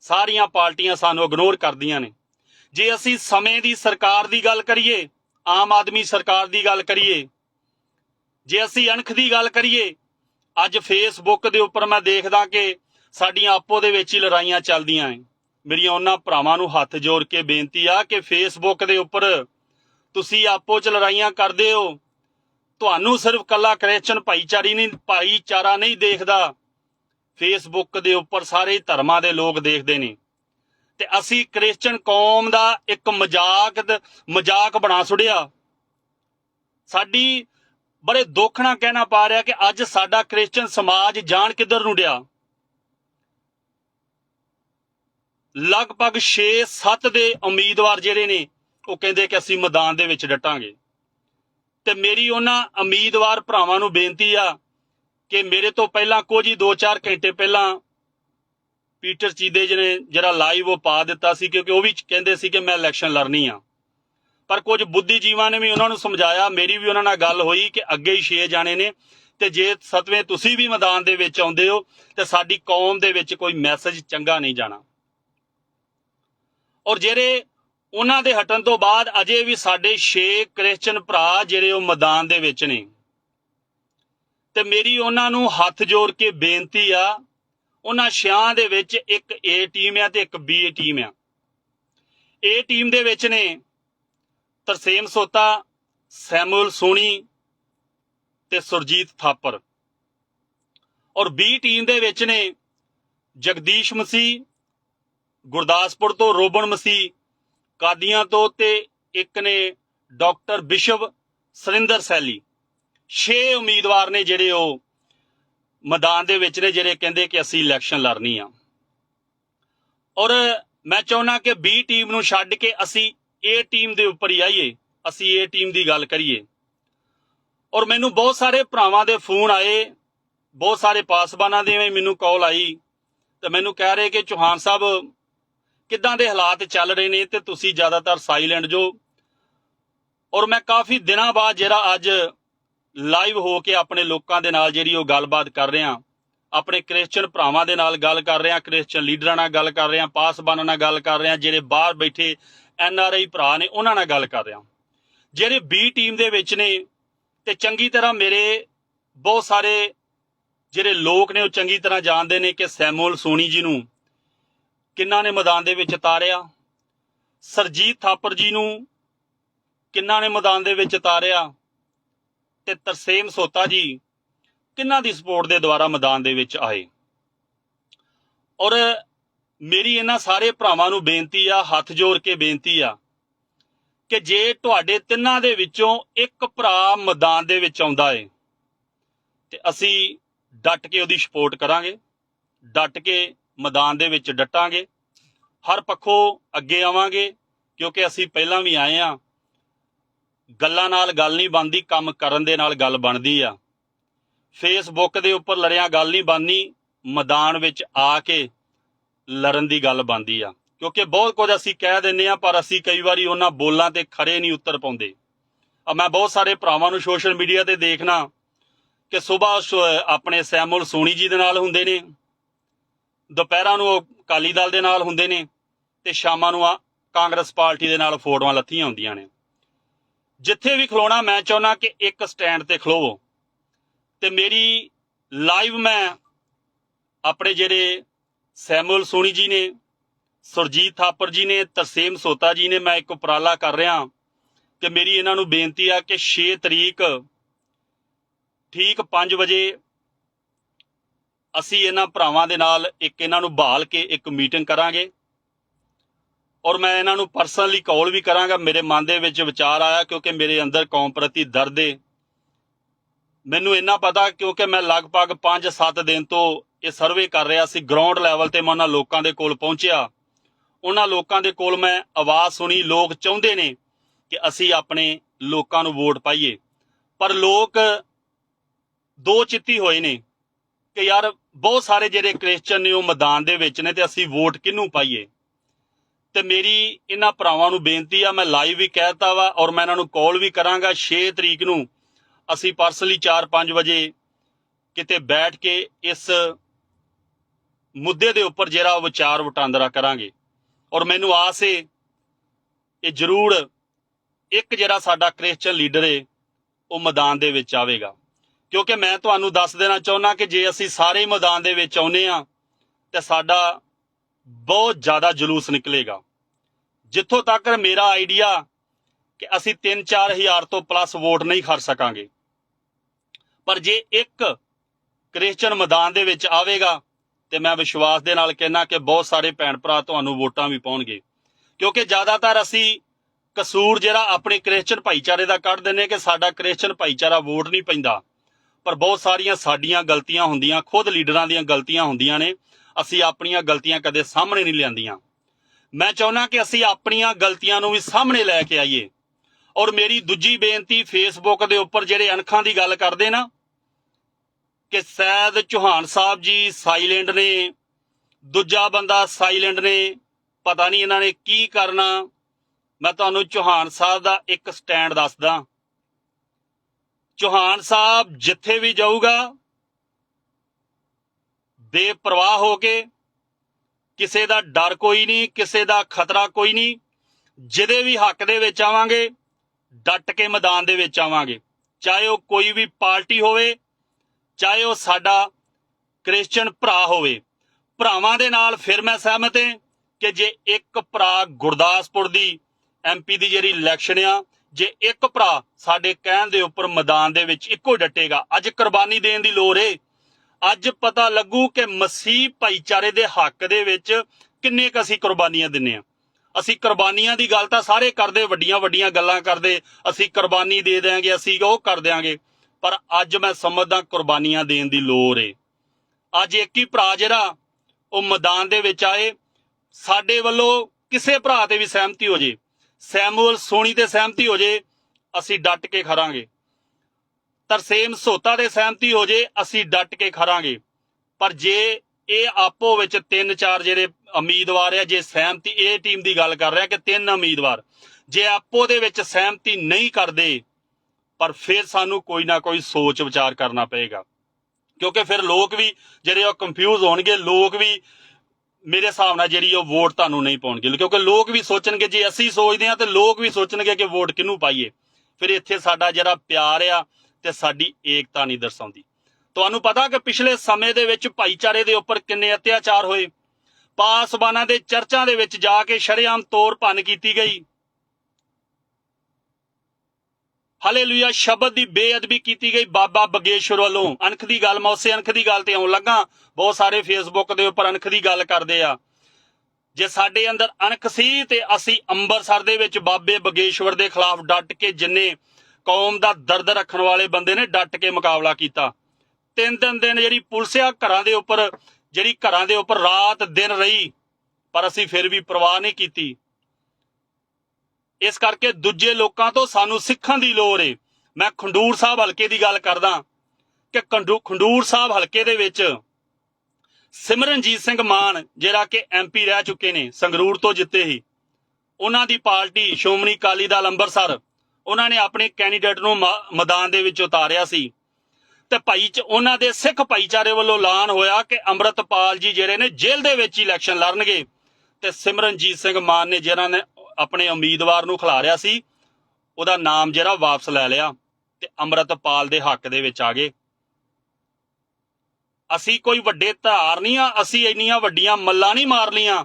ਸਾਰੀਆਂ ਪਾਰਟੀਆਂ ਸਾਨੂੰ ਇਗਨੋਰ ਕਰਦੀਆਂ ਨੇ। ਜੇ ਅਸੀਂ ਸਮੇਂ ਦੀ ਸਰਕਾਰ ਦੀ ਗੱਲ ਕਰੀਏ, ਆਮ ਆਦਮੀ ਸਰਕਾਰ ਦੀ ਗੱਲ ਕਰੀਏ, ਜੇ ਅਸੀਂ ਅਣਖ ਦੀ ਗੱਲ ਕਰੀਏ, ਅੱਜ ਫੇਸਬੁੱਕ ਦੇ ਉੱਪਰ ਮੈਂ ਦੇਖਦਾ ਕਿ ਸਾਡੀਆਂ ਆਪੋ ਦੇ ਵਿੱਚ ਹੀ ਲੜਾਈਆਂ ਚੱਲਦੀਆਂ ਨੇ। ਮੇਰੀਆਂ ਉਹਨਾਂ ਭਰਾਵਾਂ ਨੂੰ ਹੱਥ ਜੋੜ ਕੇ ਬੇਨਤੀ ਆ ਕਿ ਫੇਸਬੁੱਕ ਦੇ ਉੱਪਰ ਤੁਸੀਂ ਆਪੋ ਚ ਲੜਾਈਆਂ ਕਰਦੇ ਹੋ। ਤੁਹਾਨੂੰ ਸਿਰਫ ਕੱਲਾ ਕ੍ਰਿਸਚਨ ਭਾਈਚਾਰੀ ਨਹੀਂ, ਭਾਈਚਾਰਾ ਨਹੀਂ ਦੇਖਦਾ। ਫੇਸਬੁੱਕ ਦੇ ਉੱਪਰ ਸਾਰੇ ਧਰਮਾਂ ਦੇ ਲੋਕ ਦੇਖਦੇ ਨੇ। ਤੇ ਅਸੀਂ ਕ੍ਰਿਸਚਨ ਕੌਮ ਦਾ ਇੱਕ ਮਜ਼ਾਕ ਮਜ਼ਾਕ ਬਣਾ ਛੁੜਿਆ ਸਾਡੀ ਬੜੇ ਦੁੱਖ ਨਾਲ ਕਹਿਣਾ ਪਾ ਰਿਹਾ ਕਿ ਅੱਜ ਸਾਡਾ ਕ੍ਰਿਸਚਨ ਸਮਾਜ ਜਾਣ ਕਿੱਧਰ ਨੂੰ ਡਿਆ। ਲਗਭਗ 6-7 ਦੇ ਉਮੀਦਵਾਰ ਜਿਹੜੇ ਨੇ, ਉਹ ਕਹਿੰਦੇ ਕਿ ਅਸੀਂ ਮੈਦਾਨ ਦੇ ਵਿੱਚ ਡਟਾਂਗੇ। ਤੇ ਮੇਰੀ ਉਹਨਾਂ ਉਮੀਦਵਾਰ ਭਰਾਵਾਂ ਨੂੰ ਬੇਨਤੀ ਆ ਕਿ ਮੇਰੇ ਤੋਂ ਪਹਿਲਾਂ ਕੁਝ ਹੀ 2-4 ਘੰਟੇ ਪਹਿਲਾਂ ਪੀਟਰ ਚੀਦੇ ਜੀ ਨੇ ਜਿਹੜਾ ਲਾਈਵ ਉਹ ਪਾ ਦਿੱਤਾ ਸੀ, ਕਿਉਂਕਿ ਉਹ ਵੀ ਕਹਿੰਦੇ ਸੀ ਕਿ ਮੈਂ ਇਲੈਕਸ਼ਨ ਲੜਨੀ ਆ। ਪਰ ਕੁਝ ਬੁੱਧੀਜੀਵਾਂ ਨੇ ਵੀ ਉਹਨਾਂ ਨੂੰ ਸਮਝਾਇਆ, ਮੇਰੀ ਵੀ ਉਹਨਾਂ ਨਾਲ ਗੱਲ ਹੋਈ ਕਿ ਅੱਗੇ ਹੀ 6 ਜਾਣੇ ਨੇ। ਤੇ ਜੇ ਸਤਵੇਂ ਤੁਸੀਂ ਵੀ ਮੈਦਾਨ ਦੇ ਵਿੱਚ ਆਉਂਦੇ ਹੋ, ਤੇ ਸਾਡੀ ਕੌਮ ਦੇ ਵਿੱਚ ਕੋਈ ਮੈਸੇਜ ਚੰਗਾ ਨਹੀਂ ਜਾਣਾ। ਔਰ ਜਿਹੜੇ ਉਹਨਾਂ ਦੇ ਹਟਣ ਤੋਂ ਬਾਅਦ ਅਜੇ ਵੀ ਸਾਡੇ 6 ਕ੍ਰਿਸਚੀਅਨ ਭਰਾ ਜਿਹੜੇ ਉਹ ਮੈਦਾਨ ਦੇ ਵਿੱਚ ਨੇ। ਤੇ ਮੇਰੀ ਉਹਨਾਂ ਨੂੰ ਹੱਥ ਜੋੜ ਕੇ ਬੇਨਤੀ ਆ, ਉਹਨਾਂ ਛਿਆਂ ਦੇ ਵਿੱਚ ਇੱਕ ਏ ਟੀਮ ਆ ਤੇ ਇੱਕ ਬੀ ਟੀਮ ਆ। ਏ ਟੀਮ ਦੇ ਵਿੱਚ ਨੇ ਤਰਸੇਮ ਸੋਤਾ, ਸੈਮੂਅਲ ਸੋਨੀ ਤੇ ਸੁਰਜੀਤ ਥਾਪਰ। ਔਰ ਬੀ ਟੀਮ ਦੇ ਵਿੱਚ ਨੇ ਜਗਦੀਸ਼ ਮਸੀਹ ਗੁਰਦਾਸਪੁਰ ਤੋਂ ਰੋਬਨ ਮਸੀਹ, ਕਾਦੀਆਂ ਤੋਂ ਤੇ ਇੱਕ ਨੇ ਡਾਕਟਰ ਬਿਸ਼ਵ ਸਰਿੰਦਰ ਸੈਲੀ। 6 ਉਮੀਦਵਾਰ ਨੇ ਜਿਹੜੇ ਉਹ ਮੈਦਾਨ ਦੇ ਵਿੱਚ ਨੇ ਜਿਹੜੇ ਕਹਿੰਦੇ ਕਿ ਅਸੀਂ ਇਲੈਕਸ਼ਨ ਲੜਨੀ ਆ। ਔਰ ਮੈਂ ਚਾਹੁੰਦਾ ਕਿ B ਟੀਮ ਨੂੰ ਛੱਡ ਕੇ ਅਸੀਂ A ਟੀਮ ਦੇ ਉੱਪਰ ਹੀ ਆਈਏ, ਅਸੀਂ A ਟੀਮ ਦੀ ਗੱਲ ਕਰੀਏ। ਔਰ ਮੈਨੂੰ ਬਹੁਤ ਸਾਰੇ ਭਰਾਵਾਂ ਦੇ ਫੋਨ ਆਏ, ਬਹੁਤ ਸਾਰੇ ਪਾਸਬਾਨਾਂ ਦੇ ਮੈਨੂੰ ਕਾਲ ਆਈ ਤੇ ਮੈਨੂੰ ਕਹਿ ਰਹੇ ਕਿ ਚੌਹਾਨ ਸਾਹਿਬ ਕਿੱਦਾਂ ਦੇ ਹਾਲਾਤ ਚੱਲ ਰਹੇ ਨੇ ਤੇ ਤੁਸੀਂ ਜ਼ਿਆਦਾਤਰ ਸਾਈਲੈਂਟ ਜੋ। ਔਰ ਮੈਂ ਕਾਫੀ ਦਿਨਾਂ ਬਾਅਦ ਜਿਹੜਾ ਅੱਜ ਲਾਈਵ ਹੋ ਕੇ ਆਪਣੇ ਲੋਕਾਂ ਦੇ ਨਾਲ ਜਿਹੜੀ ਉਹ ਗੱਲਬਾਤ ਕਰ ਰਿਹਾ, ਆਪਣੇ ਕ੍ਰਿਸਚੀਅਨ ਭਰਾਵਾਂ ਦੇ ਨਾਲ ਗੱਲ ਕਰ ਰਿਹਾ ਕ੍ਰਿਸਚੀਅਨ ਲੀਡਰਾਂ ਨਾਲ ਗੱਲ ਕਰ ਰਿਹਾ, ਪਾਸਬਾਨਾਂ ਨਾਲ ਗੱਲ ਕਰ ਰਿਹਾ, ਜਿਹੜੇ ਬਾਹਰ ਬੈਠੇ ਐਨ ਆਰ ਆਈ ਭਰਾ ਨੇ ਉਹਨਾਂ ਨਾਲ ਗੱਲ ਕਰ ਰਿਹਾ। ਜਿਹੜੇ ਬੀ ਟੀਮ ਦੇ ਵਿੱਚ ਨੇ ਤੇ ਚੰਗੀ ਤਰ੍ਹਾਂ ਮੇਰੇ ਬਹੁਤ ਸਾਰੇ ਜਿਹੜੇ ਲੋਕ ਨੇ ਉਹ ਚੰਗੀ ਤਰ੍ਹਾਂ ਜਾਣਦੇ ਨੇ ਕਿ ਸੈਮੂਅਲ ਸੋਨੀ ਜੀ ਨੂੰ ਕਿੰਨਾ ਨੇ ਮੈਦਾਨ ਦੇ ਵਿੱਚ ਉਤਾਰਿਆ ਸਰਜੀਤ ਥਾਪਰ ਜੀ ਨੂੰ ਕਿੰਨਾ ਨੇ ਮੈਦਾਨ ਦੇ ਵਿੱਚ ਉਤਾਰਿਆ ਤੇ ਤਰਸੇਮ ਸੋਤਾ ਜੀ ਕਿੰਨਾ ਦੀ ਸਪੋਰਟ ਦੇ ਦੁਆਰਾ ਮੈਦਾਨ ਦੇ ਵਿੱਚ ਆਏ? ਔਰ ਮੇਰੀ ਇਹਨਾਂ ਸਾਰੇ ਭਰਾਵਾਂ ਨੂੰ ਬੇਨਤੀ ਆ, ਹੱਥ ਜੋੜ ਕੇ ਬੇਨਤੀ ਆ, ਕਿ ਜੇ ਤੁਹਾਡੇ ਤਿੰਨਾਂ ਦੇ ਵਿੱਚੋਂ ਇੱਕ ਭਰਾ ਮੈਦਾਨ ਦੇ ਵਿੱਚ ਆਉਂਦਾ ਏ, ਤੇ ਅਸੀਂ ਡਟ ਕੇ ਉਹਦੀ ਸਪੋਰਟ ਕਰਾਂਗੇ, ਡਟ ਕੇ ਮੈਦਾਨ ਦੇ ਵਿੱਚ ਡਟਾਂਗੇ। ਹਰ ਪੱਖੋਂ ਅੱਗੇ ਆਵਾਂਗੇ, ਕਿਉਂਕਿ ਅਸੀਂ ਪਹਿਲਾਂ ਵੀ ਆਏ ਆ। ਗੱਲਾਂ ਨਾਲ ਗੱਲ ਨਹੀਂ ਬਣਦੀ, ਕੰਮ ਕਰਨ ਦੇ ਨਾਲ ਗੱਲ ਬਣਦੀ ਆ। ਫੇਸਬੁੱਕ ਦੇ ਉੱਪਰ ਲੜਿਆ ਗੱਲ ਨਹੀਂ ਬਣਨੀ, ਮੈਦਾਨ ਵਿੱਚ ਆ ਕੇ ਲੜਨ ਦੀ ਗੱਲ ਬਣਦੀ ਆ। ਕਿਉਂਕਿ ਬਹੁਤ ਕੁਝ ਅਸੀਂ ਕਹਿ ਦਿੰਨੇ ਆ, ਪਰ ਅਸੀਂ ਕਈ ਵਾਰੀ ਉਹਨਾਂ ਬੋਲਾਂ ਤੇ ਖਰੇ ਨਹੀਂ ਉਤਰ ਪਾਉਂਦੇ। ਆ ਮੈਂ ਬਹੁਤ ਸਾਰੇ ਭਰਾਵਾਂ ਨੂੰ ਸੋਸ਼ਲ ਮੀਡੀਆ ਤੇ ਦੇਖਣਾ ਕਿ ਸਵੇਰ ਆਪਣੇ ਸੈਮੁਲ ਸੋਨੀ ਜੀ ਦੇ ਨਾਲ ਹੁੰਦੇ ਨੇ। ਦੁਪਹਿਰਾਂ ਨੂੰ ਉਹ ਅਕਾਲੀ ਦਲ ਦੇ ਨਾਲ ਹੁੰਦੇ ਨੇ ਤੇ ਸ਼ਾਮਾਂ ਨੂੰ ਆ ਕਾਂਗਰਸ ਪਾਰਟੀ ਦੇ ਨਾਲ ਫੋਟੋਆਂ ਲੱਥੀਆਂ ਹੁੰਦੀਆਂ ਨੇ। ਜਿੱਥੇ ਵੀ ਖਲੋਣਾ, ਮੈਂ ਚਾਹੁੰਦਾ ਕਿ ਇੱਕ ਸਟੈਂਡ ਤੇ ਖਲੋਵੋ। ਤੇ ਮੇਰੀ ਲਾਈਵ ਮੈਂ ਆਪਣੇ ਜਿਹੜੇ ਸੈਮੂਅਲ ਸੋਨੀ ਜੀ ਨੇ, ਸੁਰਜੀਤ ਥਾਪਰ ਜੀ ਨੇ, ਤਰਸੇਮ ਸੋਤਾ ਜੀ ਨੇ ਮੈਂ ਇੱਕ ਉਪਰਾਲਾ ਕਰ ਰਿਹਾ ਕਿ ਮੇਰੀ ਇਹਨਾਂ ਨੂੰ ਬੇਨਤੀ ਆ ਕਿ 6 ਤਰੀਕ ਠੀਕ 5 ਵਜੇ ਅਸੀਂ ਇਹਨਾਂ ਭਰਾਵਾਂ ਦੇ ਨਾਲ ਇੱਕ ਇਹਨਾਂ ਨੂੰ ਬਹਾਲ ਕੇ ਇੱਕ ਮੀਟਿੰਗ ਕਰਾਂਗੇ। ਔਰ ਮੈਂ ਇਹਨਾਂ ਨੂੰ ਪਰਸਨਲੀ ਕਾਲ ਵੀ ਕਰਾਂਗਾ। ਮੇਰੇ ਮਨ ਦੇ ਵਿੱਚ ਵਿਚਾਰ ਆਇਆ ਕਿਉਂਕਿ ਮੇਰੇ ਅੰਦਰ ਕੌਮ ਪ੍ਰਤੀ ਦਰਦ ਏ। ਮੈਨੂੰ ਇੰਨਾ ਪਤਾ ਕਿਉਂਕਿ ਮੈਂ ਲਗਭਗ 5-7 ਦਿਨ ਤੋਂ ਇਹ ਸਰਵੇ ਕਰ ਰਿਹਾ ਸੀ। ਗਰਾਊਂਡ ਲੈਵਲ ਤੇ ਮੈਂ ਉਹਨਾਂ ਲੋਕਾਂ ਦੇ ਕੋਲ ਪਹੁੰਚਿਆ। ਉਹਨਾਂ ਲੋਕਾਂ ਦੇ ਕੋਲ ਮੈਂ ਆਵਾਜ਼ ਸੁਣੀ। ਲੋਕ ਚਾਹੁੰਦੇ ਨੇ ਕਿ ਅਸੀਂ ਆਪਣੇ ਲੋਕਾਂ ਨੂੰ ਵੋਟ ਪਾਈਏ। ਪਰ ਲੋਕ ਦੋ ਚਿੱਤੀ ਹੋਏ ਨੇ ਕਿ ਯਾਰ ਬਹੁਤ ਸਾਰੇ ਜਿਹੜੇ ਕ੍ਰਿਸਚੀਅਨ ਨੇ ਉਹ ਮੈਦਾਨ ਦੇ ਵਿੱਚ ਨੇ ਤੇ ਅਸੀਂ ਵੋਟ ਕਿਹਨੂੰ ਪਾਈਏ? ਤੇ ਮੇਰੀ ਇਹਨਾਂ ਭਰਾਵਾਂ ਨੂੰ ਬੇਨਤੀ ਆ, ਮੈਂ ਲਾਈਵ ਵੀ ਕਹਿਤਾ ਵਾ ਔਰ ਮੈਂ ਇਹਨਾਂ ਨੂੰ ਕਾਲ ਵੀ ਕਰਾਂਗਾ 6 ਤਰੀਕ ਨੂੰ। ਅਸੀਂ ਪਰਸਨਲੀ 4-5 ਵਜੇ ਕਿਤੇ ਬੈਠ ਕੇ ਇਸ ਮੁੱਦੇ ਦੇ ਉੱਪਰ ਜਿਹੜਾ ਉਹ ਵਿਚਾਰ ਵਟਾਂਦਰਾ ਕਰਾਂਗੇ। ਔਰ ਮੈਨੂੰ ਆਸ ਏ, ਇਹ ਜ਼ਰੂਰ ਇੱਕ ਜਿਹੜਾ ਸਾਡਾ ਕ੍ਰਿਸਚੀਅਨ ਲੀਡਰ ਏ, ਉਹ ਮੈਦਾਨ ਦੇ ਵਿੱਚ ਆਵੇਗਾ। ਕਿਉਂਕਿ ਮੈਂ ਤੁਹਾਨੂੰ ਦੱਸ ਦੇਣਾ ਚਾਹੁੰਦਾ ਕਿ ਜੇ ਅਸੀਂ ਸਾਰੇ ਮੈਦਾਨ ਦੇ ਵਿੱਚ ਆਉਨੇ ਆ ਤੇ ਸਾਡਾ ਬਹੁਤ ਜ਼ਿਆਦਾ ਜਲੂਸ ਨਿਕਲੇਗਾ। ਜਿੱਥੋਂ ਤੱਕ ਮੇਰਾ ਆਈਡੀਆ ਕਿ ਅਸੀਂ 3-4 ਹਜ਼ਾਰ ਤੋਂ ਪਲੱਸ ਵੋਟ ਨਹੀਂ ਖਰ ਸਕਾਂਗੇ। ਪਰ ਜੇ ਇੱਕ ਕ੍ਰਿਸਚੀਅਨ ਮੈਦਾਨ ਦੇ ਵਿੱਚ ਆਵੇਗਾ, ਤੇ ਮੈਂ ਵਿਸ਼ਵਾਸ ਦੇ ਨਾਲ ਕਹਿਣਾ ਕਿ ਬਹੁਤ ਸਾਰੇ ਭੈਣ ਭਰਾ ਤੁਹਾਨੂੰ ਵੋਟਾਂ ਵੀ ਪਾਉਣਗੇ। ਕਿਉਂਕਿ ਜ਼ਿਆਦਾਤਰ ਅਸੀਂ ਕਸੂਰ ਜਿਹੜਾ ਆਪਣੇ ਕ੍ਰਿਸਚੀਅਨ ਭਾਈਚਾਰੇ ਦਾ ਕੱਢ ਦਿੰਨੇ ਕਿ ਸਾਡਾ ਕ੍ਰਿਸਚੀਅਨ ਭਾਈਚਾਰਾ ਵੋਟ ਨਹੀਂ ਪੈਂਦਾ। ਪਰ ਬਹੁਤ ਸਾਰੀਆਂ ਸਾਡੀਆਂ ਗਲਤੀਆਂ ਹੁੰਦੀਆਂ, ਖੁਦ ਲੀਡਰਾਂ ਦੀਆਂ ਗਲਤੀਆਂ ਹੁੰਦੀਆਂ ਨੇ, ਅਸੀਂ ਆਪਣੀਆਂ ਗਲਤੀਆਂ ਕਦੇ ਸਾਹਮਣੇ ਨਹੀਂ ਲਿਆਂਦੀਆਂ। ਮੈਂ ਚਾਹੁੰਦਾ ਕਿ ਅਸੀਂ ਆਪਣੀਆਂ ਗਲਤੀਆਂ ਨੂੰ ਵੀ ਸਾਹਮਣੇ ਲੈ ਕੇ ਆਈਏ। ਔਰ ਮੇਰੀ ਦੂਜੀ ਬੇਨਤੀ ਫੇਸਬੁੱਕ ਦੇ ਉੱਪਰ ਜਿਹੜੇ ਅਣਖਾਂ ਦੀ ਗੱਲ ਕਰਦੇ ਨਾ, ਕਿ ਸੈਦ ਚੌਹਾਨ ਸਾਹਿਬ ਜੀ ਸਾਇਲੈਂਟ ਨੇ, ਦੂਜਾ ਬੰਦਾ ਸਾਇਲੈਂਟ ਨੇ, ਪਤਾ ਨਹੀਂ ਇਹਨਾਂ ਨੇ ਕੀ ਕਰਨਾ। ਮੈਂ ਤੁਹਾਨੂੰ ਚੌਹਾਨ ਸਾਹਿਬ ਦਾ ਇੱਕ ਸਟੈਂਡ ਦੱਸਦਾ। ਚੌਹਾਨ ਸਾਹਿਬ ਜਿੱਥੇ ਵੀ ਜਾਊਗਾ, ਬੇਪਰਵਾਹ ਹੋ ਕੇ ਕਿਸੇ ਦਾ ਡਰ ਕੋਈ ਨਹੀਂ, ਕਿਸੇ ਦਾ ਖਤਰਾ ਕੋਈ ਨਹੀਂ, ਜਿਹਦੇ ਵੀ ਹੱਕ ਦੇ ਵਿੱਚ ਆਵਾਂਗੇ, ਡਟ ਕੇ ਮੈਦਾਨ ਦੇ ਵਿੱਚ ਆਵਾਂਗੇ। ਚਾਹੇ ਉਹ ਕੋਈ ਵੀ ਪਾਰਟੀ ਹੋਵੇ, ਚਾਹੇ ਉਹ ਸਾਡਾ ਕ੍ਰਿਸਚੀਅਨ ਭਰਾ ਹੋਵੇ। ਭਰਾਵਾਂ ਦੇ ਨਾਲ ਫਿਰ ਮੈਂ ਸਹਿਮਤ ਹਾਂ ਕਿ ਜੇ ਇੱਕ ਭਰਾ ਗੁਰਦਾਸਪੁਰ ਦੀ ਐਮਪੀ ਦੀ ਜਿਹੜੀ ਇਲੈਕਸ਼ਨ ਆ ਜੇ ਇੱਕ ਭਰਾ ਸਾਡੇ ਕਹਿਣ ਦੇ ਉੱਪਰ ਮੈਦਾਨ ਦੇ ਵਿੱਚ ਇੱਕੋ ਡਟੇਗਾ, ਅੱਜ ਕੁਰਬਾਨੀ ਦੇਣ ਦੀ ਲੋੜ ਏ। ਅੱਜ ਪਤਾ ਲੱਗੂ ਕਿ ਮਸੀਹ ਭਾਈਚਾਰੇ ਦੇ ਹੱਕ ਦੇ ਵਿੱਚ ਕਿੰਨੇ ਕ ਅਸੀਂ ਕੁਰਬਾਨੀਆਂ ਦਿੰਨੇ ਆ। ਅਸੀਂ ਕੁਰਬਾਨੀਆਂ ਦੀ ਗੱਲ ਤਾਂ ਸਾਰੇ ਕਰਦੇ, ਵੱਡੀਆਂ ਵੱਡੀਆਂ ਗੱਲਾਂ ਕਰਦੇ, ਅਸੀਂ ਕੁਰਬਾਨੀ ਦੇ ਦਿਆਂਗੇ, ਅਸੀਂ ਉਹ ਕਰ ਦਿਆਂਗੇ। ਪਰ ਅੱਜ ਮੈਂ ਸਮਝਦਾ ਕੁਰਬਾਨੀਆਂ ਦੇਣ ਦੀ ਲੋੜ ਏ। ਅੱਜ ਇੱਕ ਹੀ ਭਰਾ ਜਿਹੜਾ, ਉਹ ਮੈਦਾਨ ਦੇ ਵਿੱਚ ਆਏ। ਸਾਡੇ ਵੱਲੋਂ ਕਿਸੇ ਭਰਾ ਤੇ ਵੀ ਸਹਿਮਤੀ ਹੋ ਜੇ। ਸੈਮੂਅਲ ਸੋਣੀ ਤੇ ਸਹਿਮਤੀ ਹੋ ਜੇ, ਅਸੀਂ ਡਟ ਕੇ ਖੜਾਂਗੇ। ਤਰਸੇਮ ਸੋਤਾ ਦੇ ਸਹਿਮਤੀ ਹੋ ਜੇ, ਅਸੀਂ ਡਟ ਕੇ ਖੜਾਂਗੇ। ਪਰ ਜੇ ਇਹ ਆਪੋ ਵਿੱਚ ਤਿੰਨ ਚਾਰ ਜਿਹੜੇ ਉਮੀਦਵਾਰ ਆ, ਜੇ ਸਹਿਮਤੀ, ਇਹ ਟੀਮ ਦੀ ਗੱਲ ਕਰ ਰਿਹਾ ਕਿ ਤਿੰਨ ਉਮੀਦਵਾਰ, ਜੇ ਆਪੋ ਦੇ ਵਿੱਚ ਸਹਿਮਤੀ ਨਹੀਂ ਕਰਦੇ, ਪਰ ਫਿਰ ਸਾਨੂੰ ਕੋਈ ਨਾ ਕੋਈ ਸੋਚ ਵਿਚਾਰ ਕਰਨਾ ਪਏਗਾ। ਕਿਉਂਕਿ ਫਿਰ ਲੋਕ ਵੀ ਜਿਹੜੇ ਉਹ ਕੰਫਿਊਜ਼ ਹੋਣਗੇ, ਲੋਕ ਵੀ ਮੇਰੇ ਹਿਸਾਬ ਨਾਲ ਜਿਹੜੀ ਉਹ ਵੋਟ ਤੁਹਾਨੂੰ ਨਹੀਂ ਪਾਉਣਗੇ। ਕਿਉਂਕਿ ਲੋਕ ਵੀ ਸੋਚਣਗੇ, ਜੇ ਅਸੀਂ ਸੋਚਦੇ ਹਾਂ ਤੇ ਲੋਕ ਵੀ ਸੋਚਣਗੇ ਕਿ ਵੋਟ ਕਿਹਨੂੰ ਪਾਈਏ। ਫਿਰ ਇੱਥੇ ਸਾਡਾ ਜਿਹੜਾ ਪਿਆਰ ਆ ਤੇ ਸਾਡੀ ਏਕਤਾ ਨਹੀਂ ਦਰਸਾਉਂਦੀ। ਤੁਹਾਨੂੰ ਪਤਾ ਕਿ ਪਿਛਲੇ ਸਮੇਂ ਦੇ ਵਿੱਚ ਭਾਈਚਾਰੇ ਦੇ ਉੱਪਰ ਕਿੰਨੇ ਅਤਿਆਚਾਰ ਹੋਏ। ਪਾਸਬਾਨਾਂ ਦੇ ਚਰਚਾਂ ਦੇ ਵਿੱਚ ਜਾ ਕੇ ਸ਼ਰੇਆਮ ਤੋੜ ਭੰਨ ਕੀਤੀ ਗਈ। ਹਾਲੇਲੂਇਆ, ਸ਼ਬਦ ਦੀ ਬੇਅਦਬੀ ਕੀਤੀ ਗਈ ਬਾਬਾ ਬਗੇਸ਼ਵਰ ਵੱਲੋਂ। ਅਣਖ ਦੀ ਗੱਲ ਮੈਂ ਉਸੇ ਅਣਖ ਦੀ ਗੱਲ ਤੇ ਆਉਣ ਲੱਗਾ। ਬਹੁਤ ਸਾਰੇ ਫੇਸਬੁੱਕ ਦੇ ਉੱਪਰ ਅਣਖ ਦੀ ਗੱਲ ਕਰਦੇ ਆ। ਜੇ ਸਾਡੇ ਅੰਦਰ ਅਣਖ ਸੀ ਤੇ ਅਸੀਂ ਅੰਮ੍ਰਿਤਸਰ ਦੇ ਵਿੱਚ ਬਾਬੇ ਬਗੇਸ਼ਵਰ ਦੇ ਖਿਲਾਫ ਡਟ ਕੇ ਜਿੰਨੇ ਕੌਮ ਦਾ ਦਰਦ ਰੱਖਣ ਵਾਲੇ ਬੰਦੇ ਨੇ ਡਟ ਕੇ ਮੁਕਾਬਲਾ ਕੀਤਾ। ਤਿੰਨ ਤਿੰਨ ਦਿਨ ਜਿਹੜੀ ਪੁਲਿਸ ਆ ਘਰਾਂ ਦੇ ਉੱਪਰ, ਜਿਹੜੀ ਘਰਾਂ ਦੇ ਉੱਪਰ ਰਾਤ ਦਿਨ ਰਹੀ, ਪਰ ਅਸੀਂ ਫਿਰ ਵੀ ਪਰਵਾਹ ਨਹੀਂ ਕੀਤੀ। ਇਸ ਕਰਕੇ ਦੂਜੇ ਲੋਕਾਂ ਤੋਂ ਸਾਨੂੰ ਸਿੱਖਣ ਦੀ ਲੋੜ ਏ। ਮੈਂ ਖੰਡੂਰ ਸਾਹਿਬ ਹਲਕੇ ਦੀ ਗੱਲ ਕਰਦਾ ਕਿ ਖੰਡੂਰ ਸਾਹਿਬ ਹਲਕੇ ਦੇ ਵਿੱਚ ਸਿਮਰਨਜੀਤ ਸਿੰਘ ਮਾਨ, ਜਿਹੜਾ ਕਿ ਐਮਪੀ ਰਹਿ ਚੁੱਕੇ ਨੇ, ਸੰਗਰੂਰ ਤੋਂ ਜਿੱਤੇ ਸੀ, ਉਹਨਾਂ ਦੀ ਪਾਰਟੀ ਸ਼੍ਰੋਮਣੀ ਅਕਾਲੀ ਦਲ ਅੰਮ੍ਰਿਤਸਰ ਉਹਨਾਂ ਨੇ ਆਪਣੇ ਕੈਂਡੀਡੇਟ ਨੂੰ ਮੈਦਾਨ ਦੇ ਵਿੱਚ ਉਤਾਰਿਆ ਸੀ। ਤੇ ਭਾਈ ਚ, ਉਹਨਾਂ ਦੇ ਸਿੱਖ ਭਾਈਚਾਰੇ ਵੱਲੋਂ ਐਲਾਨ ਹੋਇਆ ਕਿ ਅੰਮ੍ਰਿਤਪਾਲ ਜੀ ਜਿਹੜੇ ਨੇ ਜੇਲ੍ਹ ਦੇ ਵਿੱਚ ਇਲੈਕਸ਼ਨ ਲੜਨਗੇ। ਤੇ ਸਿਮਰਨਜੀਤ ਸਿੰਘ ਮਾਨ ਨੇ ਜਿਹਨਾਂ ਨੇ ਆਪਣੇ ਉਮੀਦਵਾਰ ਨੂੰ ਖਿਲਾਰਿਆ ਸੀ। ਉਹਦਾ ਨਾਮ ਜਿਹੜਾ ਵਾਪਸ ਲੈ ਲਿਆ ਤੇ ਅੰਮ੍ਰਿਤਪਾਲ ਦੇ ਹੱਕ ਦੇ ਵਿੱਚ ਆ ਗਏ। ਅਸੀਂ ਕੋਈ ਵੱਡੇ ਧਾਰ ਨਹੀਂ ਆ, ਅਸੀਂ ਇੰਨੀਆਂ ਵੱਡੀਆਂ ਮੱਲਾਂ ਨਹੀਂ ਮਾਰ ਲੀਆਂ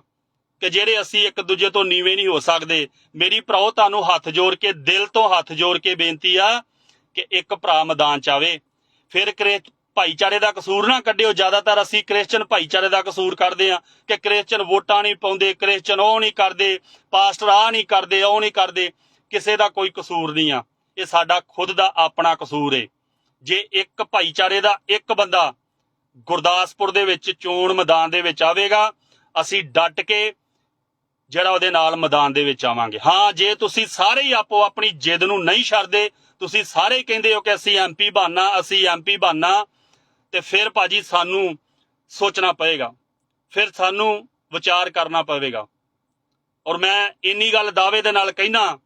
ਕਿ ਜਿਹੜੇ ਅਸੀਂ ਇੱਕ ਦੂਜੇ ਤੋਂ ਨੀਵੇਂ ਨਹੀਂ ਹੋ ਸਕਦੇ। ਮੇਰੀ ਭਰਾਓ, ਤੁਹਾਨੂੰ ਹੱਥ ਜੋੜ ਕੇ, ਦਿਲ ਤੋਂ ਹੱਥ ਜੋੜ ਕੇ ਬੇਨਤੀ ਆ ਕਿ ਇੱਕ ਭਰਾ ਮੈਦਾਨ ਚ ਆਵੇ। ਫਿਰ ਭਾਈਚਾਰੇ ਦਾ ਕਸੂਰ ਨਾ ਕੱਢਿਓ। ਜ਼ਿਆਦਾਤਰ ਅਸੀਂ ਕ੍ਰਿਸਚਨ ਭਾਈਚਾਰੇ ਦਾ ਕਸੂਰ ਕੱਢਦੇ ਆ ਕਿ ਕ੍ਰਿਸਚਨ ਵੋਟਾਂ ਨਹੀਂ ਪਾਉਂਦੇ, ਕ੍ਰਿਸਚਨ ਉਹ ਨਹੀਂ ਕਰਦੇ, ਪਾਸਟਰ ਆ ਨਹੀਂ ਕਰਦੇ, ਉਹ ਨਹੀਂ ਕਰਦੇ। ਕਿਸੇ ਦਾ ਕੋਈ ਕਸੂਰ ਨਹੀਂ ਆ। ਇਹ ਸਾਡਾ ਖੁਦ ਦਾ ਆਪਣਾ ਕਸੂਰ ਏ। ਜੇ ਇੱਕ ਭਾਈਚਾਰੇ ਦਾ ਇੱਕ ਬੰਦਾ ਗੁਰਦਾਸਪੁਰ ਦੇ ਵਿੱਚ ਚੋਣ ਮੈਦਾਨ ਦੇ ਵਿੱਚ ਆਵੇਗਾ, ਅਸੀਂ ਡਟ ਕੇ ਜਿਹੜਾ ਉਹਦੇ ਨਾਲ ਮੈਦਾਨ ਦੇ ਵਿੱਚ ਆਵਾਂਗੇ। ਹਾਂ, ਜੇ ਤੁਸੀਂ ਸਾਰੇ ਹੀ ਆਪੋ ਆਪਣੀ ਜਿੱਦ ਨੂੰ ਨਹੀਂ ਛੱਡਦੇ, ਤੁਸੀਂ ਸਾਰੇ ਕਹਿੰਦੇ ਹੋ ਕਿ ਅਸੀਂ ਐਮਪੀ ਬਣਨਾ, ਅਸੀਂ ਐਮਪੀ ਬਣਨਾ। ਤੇ ਫਿਰ ਭਾਜੀ ਸਾਨੂੰ ਸੋਚਣਾ ਪਏਗਾ। ਫਿਰ ਸਾਨੂੰ ਵਿਚਾਰ ਕਰਨਾ ਪਵੇਗਾ। ਔਰ ਮੈਂ ਇੰਨੀ ਗੱਲ ਦਾਅਵੇ ਦੇ ਨਾਲ ਕਹਿਣਾ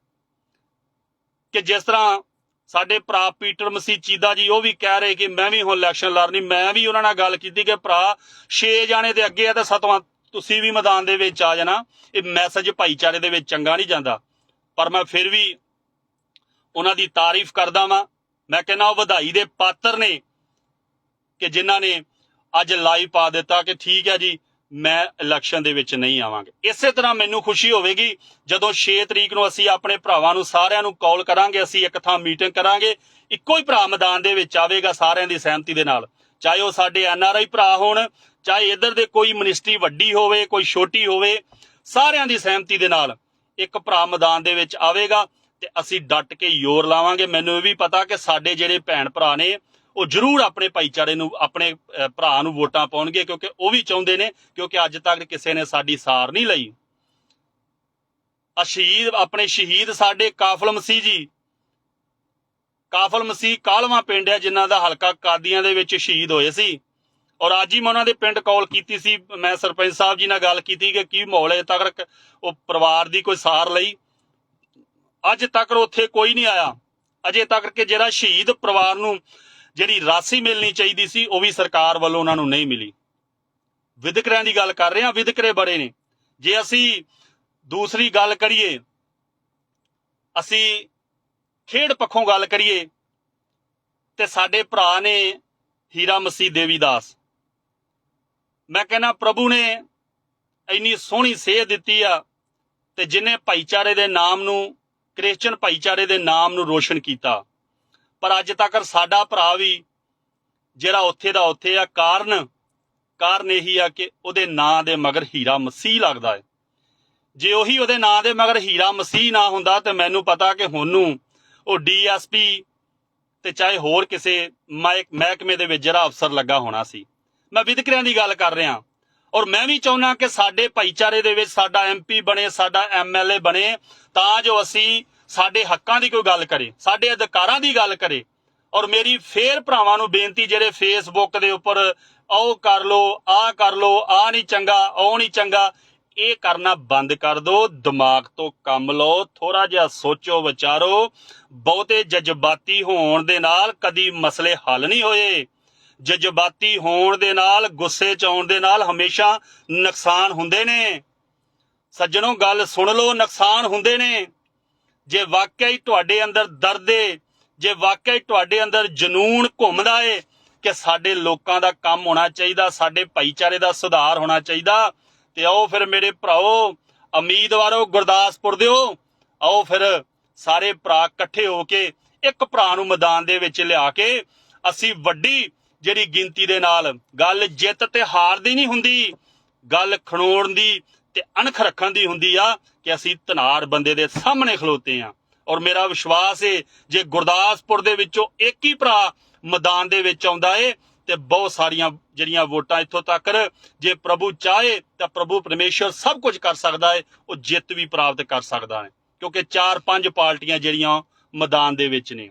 ਕਿ ਜਿਸ ਤਰ੍ਹਾਂ ਸਾਡੇ ਭਰਾ ਪੀਟਰ ਮਸੀਹ ਚੀਦਾ ਜੀ, ਉਹ ਵੀ ਕਹਿ ਰਹੇ ਕਿ ਮੈਂ ਵੀ ਹੁਣ ਇਲੈਕਸ਼ਨ ਲੜਨੀ ਮੈਂ ਵੀ ਉਹਨਾਂ ਨਾਲ ਗੱਲ ਕੀਤੀ ਕਿ ਭਰਾ 6 ਜਾਣੇ ਦੇ ਅੱਗੇ ਆ ਤਾਂ ਸਤਵਾਂ, ਤੁਸੀਂ ਵੀ ਮੈਦਾਨ ਦੇ ਵਿੱਚ ਆ ਜਾਣਾ। ਇਹ ਮੈਸੇਜ ਭਾਈਚਾਰੇ ਦੇ ਵਿੱਚ ਚੰਗਾ ਨਹੀਂ ਜਾਂਦਾ। ਪਰ ਮੈਂ ਫਿਰ ਵੀ ਉਹਨਾਂ ਦੀ ਤਾਰੀਫ ਕਰਦਾ ਵਾਂ। ਮੈਂ ਕਹਿੰਦਾ ਉਹ ਵਧਾਈ ਦੇ ਪਾਤਰ ਨੇ। ਕਿ ਜਿਨ੍ਹਾਂ ਨੇ ਅੱਜ ਲਾਈਵ ਪਾ ਦਿੱਤਾ ਕਿ ਠੀਕ ਹੈ ਜੀ, ਮੈਂ ਇਲੈਕਸ਼ਨ ਦੇ ਵਿੱਚ ਨਹੀਂ ਆਵਾਂਗੇ। ਇਸੇ ਤਰ੍ਹਾਂ ਮੈਨੂੰ ਖੁਸ਼ੀ ਹੋਵੇਗੀ ਜਦੋਂ 6 ਤਰੀਕ ਨੂੰ ਅਸੀਂ ਆਪਣੇ ਭਰਾਵਾਂ ਨੂੰ ਸਾਰਿਆਂ ਨੂੰ ਕਾਲ ਕਰਾਂਗੇ, ਅਸੀਂ ਇੱਕ ਥਾਂ ਮੀਟਿੰਗ ਕਰਾਂਗੇ, ਇੱਕੋ ਹੀ ਭਰਾ ਮੈਦਾਨ ਦੇ ਵਿੱਚ ਆਵੇਗਾ ਸਾਰਿਆਂ ਦੀ ਸਹਿਮਤੀ ਦੇ ਨਾਲ। ਚਾਹੇ ਉਹ ਸਾਡੇ ਐਨ ਆਰ ਆਈ ਭਰਾ ਹੋਣ, ਚਾਹੇ ਇੱਧਰ ਦੇ ਕੋਈ ਮਿਨਿਸਟਰੀ ਵੱਡੀ ਹੋਵੇ, ਕੋਈ ਛੋਟੀ ਹੋਵੇ, ਸਾਰਿਆਂ ਦੀ ਸਹਿਮਤੀ ਦੇ ਨਾਲ ਇੱਕ ਭਰਾ ਮੈਦਾਨ ਦੇ ਵਿੱਚ ਆਵੇਗਾ ਤੇ ਅਸੀਂ ਡਟ ਕੇ ਜ਼ੋਰ ਲਾਵਾਂਗੇ। ਮੈਨੂੰ ਇਹ ਵੀ ਪਤਾ ਕਿ ਸਾਡੇ ਜਿਹੜੇ ਭੈਣ ਭਰਾ ਨੇ ਉਹ ਜ਼ਰੂਰ ਆਪਣੇ ਭਾਈਚਾਰੇ ਨੂੰ, ਆਪਣੇ ਭਰਾ ਨੂੰ ਵੋਟਾਂ ਪਾਉਣਗੇ, ਕਿਉਂਕਿ ਉਹ ਵੀ ਚਾਹੁੰਦੇ ਨੇ, ਕਿਉਂਕਿ ਅੱਜ ਤੱਕ ਕਿਸੇ ਨੇ ਸਾਡੀ ਸਾਰ ਨਹੀਂ ਲਈ। ਆ ਆਪਣੇ ਸ਼ਹੀਦ ਸਾਡੇ ਕਾਫਲ ਮਸੀਹ ਜੀ। ਕਾਫਲ ਮਸੀਹ ਕਾਲਵਾ ਪਿੰਡ ਹੈ, ਜਿਨ੍ਹਾਂ ਦਾ ਹਲਕਾ ਕਾਦੀਆਂ ਦੇ ਵਿੱਚ ਸ਼ਹੀਦ ਹੋਏ ਸੀ। ਔਰ ਅੱਜ ਹੀ ਮੈਂ ਉਹਨਾਂ ਦੇ ਪਿੰਡ ਕਾਲ ਕੀਤੀ ਸੀ। ਮੈਂ ਸਰਪੰਚ ਸਾਹਿਬ ਜੀ ਨਾਲ ਗੱਲ ਕੀਤੀ ਕਿ ਕੀ ਮਾਹੌਲ ਹੈ ਤੱਕ ਉਹ ਪਰਿਵਾਰ ਦੀ ਕੋਈ ਸਾਰ ਲਈ। ਅੱਜ ਤੱਕ ਉੱਥੇ ਕੋਈ ਨਹੀਂ ਆਇਆ। ਅਜੇ ਤੱਕ ਕਿ ਜਿਹੜਾ ਸ਼ਹੀਦ ਪਰਿਵਾਰ ਨੂੰ ਜਿਹੜੀ ਰਾਸੀ ਮਿਲਣੀ ਚਾਹੀਦੀ ਸੀ, ਉਹ ਵੀ ਸਰਕਾਰ ਵੱਲੋਂ ਉਹਨਾਂ ਨੂੰ ਨਹੀਂ ਮਿਲੀ। ਵਿਦਕਰਿਆਂ ਦੀ ਗੱਲ ਕਰ ਰਹੇ ਹਾਂ, ਵਿਦਕਰੇ ਬੜੇ ਨੇ। ਜੇ ਅਸੀਂ ਦੂਸਰੀ ਗੱਲ ਕਰੀਏ, ਅਸੀਂ ਖੇਡ ਪੱਖੋਂ ਗੱਲ ਕਰੀਏ, ਤੇ ਸਾਡੇ ਭਰਾ ਨੇ ਹੀਰਾ ਮਸੀਹ ਦੇਵੀਦਾਸ ਮੈਂ ਕਹਿੰਦਾ, ਪ੍ਰਭੂ ਨੇ ਇੰਨੀ ਸੋਹਣੀ ਸੇਧ ਦਿੱਤੀ ਆ, ਤੇ ਜਿਨੇ ਭਾਈਚਾਰੇ ਦੇ ਨਾਮ ਨੂੰ ਕ੍ਰਿਸਚੀਅਨ ਭਾਈਚਾਰੇ ਦੇ ਨਾਮ ਨੂੰ ਰੋਸ਼ਨ ਕੀਤਾ। ਪਰ ਅੱਜ ਤੱਕ ਸਾਡਾ ਭਰਾ ਵੀ ਜਿਹੜਾ ਉੱਥੇ ਦਾ ਉੱਥੇ ਆ, ਕਾਰਨ ਕਾਰਨ ਇਹੀ ਆ ਕਿ ਉਹਦੇ ਨਾਂ ਦੇ ਮਗਰ ਹੀਰਾ ਮਸੀਹ ਲੱਗਦਾ ਹੈ। ਜੇ ਉਹੀ ਉਹਦੇ ਨਾਂ ਦੇ ਮਗਰ ਹੀਰਾ ਮਸੀਹ ਨਾ ਹੁੰਦਾ ਤੇ ਮੈਨੂੰ ਪਤਾ ਕਿ ਹੁਣ ਨੂੰ ਉਹ ਡੀਐਸਪੀ ਤੇ ਚਾਹੇ ਹੋਰ ਕਿਸੇ ਮਹਿਕ- ਮਹਿਕਮੇ ਦੇ ਵਿੱਚ ਜਿਹੜਾ ਅਫਸਰ ਲੱਗਾ ਹੋਣਾ ਸੀ। ਮੈਂ ਵਿਦਕਰਿਆਂ ਦੀ ਗੱਲ ਕਰ ਰਿਹਾ ਔਰ ਮੈਂ ਵੀ ਚਾਹੁੰਦਾ ਕਿ ਸਾਡੇ ਭਾਈਚਾਰੇ ਦੇ ਵਿੱਚ ਸਾਡਾ ਐਮਪੀ ਬਣੇ, ਸਾਡਾ ਐਮਐਲਏ ਬਣੇ ਤਾਂ ਜੋ ਅਸੀਂ ਸਾਡੇ ਹੱਕਾਂ ਦੀ ਕੋਈ ਗੱਲ ਕਰੇ, ਸਾਡੇ ਅਧਿਕਾਰਾਂ ਦੀ ਗੱਲ ਕਰੇ ਔਰ ਮੇਰੀ ਫੇਰ ਭਰਾਵਾਂ ਨੂੰ ਬੇਨਤੀ ਜਿਹੜੇ ਫੇਸਬੁੱਕ ਦੇ ਉੱਪਰ ਉਹ ਕਰ ਲੋ ਆਹ ਕਰ ਲੋ ਆਹ ਨਹੀਂ ਚੰਗਾ, ਉਹ ਨਹੀਂ ਚੰਗਾ, ਇਹ ਕਰਨਾ ਬੰਦ ਕਰ ਦਿਓ, ਦਿਮਾਗ ਤੋਂ ਕੰਮ ਲਓ ਥੋੜਾ ਜਿਹਾ ਸੋਚੋ, ਵਿਚਾਰੋ, ਬਹੁਤੇ ਜਜ਼ਬਾਤੀ ਹੋਣ ਦੇ ਨਾਲ ਕਦੀ ਮਸਲੇ ਹੱਲ ਨਹੀਂ ਹੋਏ। ਜਜ਼ਬਾਤੀ ਹੋਣ ਦੇ ਨਾਲ, ਗੁੱਸੇ ਚ ਆਉਣ ਦੇ ਨਾਲ ਹਮੇਸ਼ਾ ਨੁਕਸਾਨ ਹੁੰਦੇ ਨੇ। ਸੱਜਣੋ, ਗੱਲ ਸੁਣ ਲਓ, ਨੁਕਸਾਨ ਹੁੰਦੇ ਨੇ। ਜੇ ਵਾਕਿਆ ਹੀ ਤੁਹਾਡੇ ਅੰਦਰ ਦਰਦ ਏ, ਜੇ ਵਾਕਿਆ ਹੀ ਤੁਹਾਡੇ ਅੰਦਰ ਜਨੂਨ ਘੁੰਮਦਾ ਏ ਕਿ ਸਾਡੇ ਲੋਕਾਂ ਦਾ ਕੰਮ ਹੋਣਾ ਚਾਹੀਦਾ, ਸਾਡੇ ਭਾਈਚਾਰੇ ਦਾ ਸੁਧਾਰ ਹੋਣਾ ਚਾਹੀਦਾ, ਤੇ ਆਓ ਫਿਰ ਮੇਰੇ ਭਰਾਓ ਉਮੀਦਵਾਰੋ ਗੁਰਦਾਸਪੁਰ ਦਿਓ, ਆਓ ਫਿਰ ਸਾਰੇ ਭਰਾ ਇਕੱਠੇ ਹੋ ਕੇ ਇੱਕ ਭਰਾ ਨੂੰ ਮੈਦਾਨ ਦੇ ਵਿੱਚ ਲਿਆ ਕੇ ਅਸੀਂ ਵੱਡੀ ਜਿਹੜੀ ਗਿਣਤੀ ਦੇ ਨਾਲ ਗੱਲ ਜਿੱਤ ਤੇ ਹਾਰ ਦੀ ਨਹੀਂ ਹੁੰਦੀ, ਗੱਲ ਖਣੋਣ ਦੀ ਤੇ ਅਣਖ ਰੱਖਣ ਦੀ ਹੁੰਦੀ ਆ ਕਿ ਅਸੀਂ ਧਨਾੜ ਬੰਦੇ ਦੇ ਸਾਹਮਣੇ ਖਲੋਤੇ ਆ। ਔਰ ਮੇਰਾ ਵਿਸ਼ਵਾਸ ਏ, ਜੇ ਗੁਰਦਾਸਪੁਰ ਦੇ ਵਿੱਚੋਂ ਇੱਕ ਹੀ ਭਰਾ ਮੈਦਾਨ ਦੇ ਵਿੱਚ ਆਉਂਦਾ ਏ, ਤੇ ਬਹੁਤ ਸਾਰੀਆਂ ਜਿਹੜੀਆਂ ਵੋਟਾਂ ਇੱਥੋਂ ਤੱਕ, ਜੇ ਪ੍ਰਭੂ ਚਾਹੇ, ਤਾਂ ਪ੍ਰਭੂ ਪਰਮੇਸ਼ਰ ਸਭ ਕੁਝ ਕਰ ਸਕਦਾ ਏ, ਉਹ ਜਿੱਤ ਵੀ ਪ੍ਰਾਪਤ ਕਰ ਸਕਦਾ ਹੈ ਕਿਉਂਕਿ ਚਾਰ ਪੰਜ ਪਾਰਟੀਆਂ ਜਿਹੜੀਆਂ ਮੈਦਾਨ ਦੇ ਵਿੱਚ ਨੇ।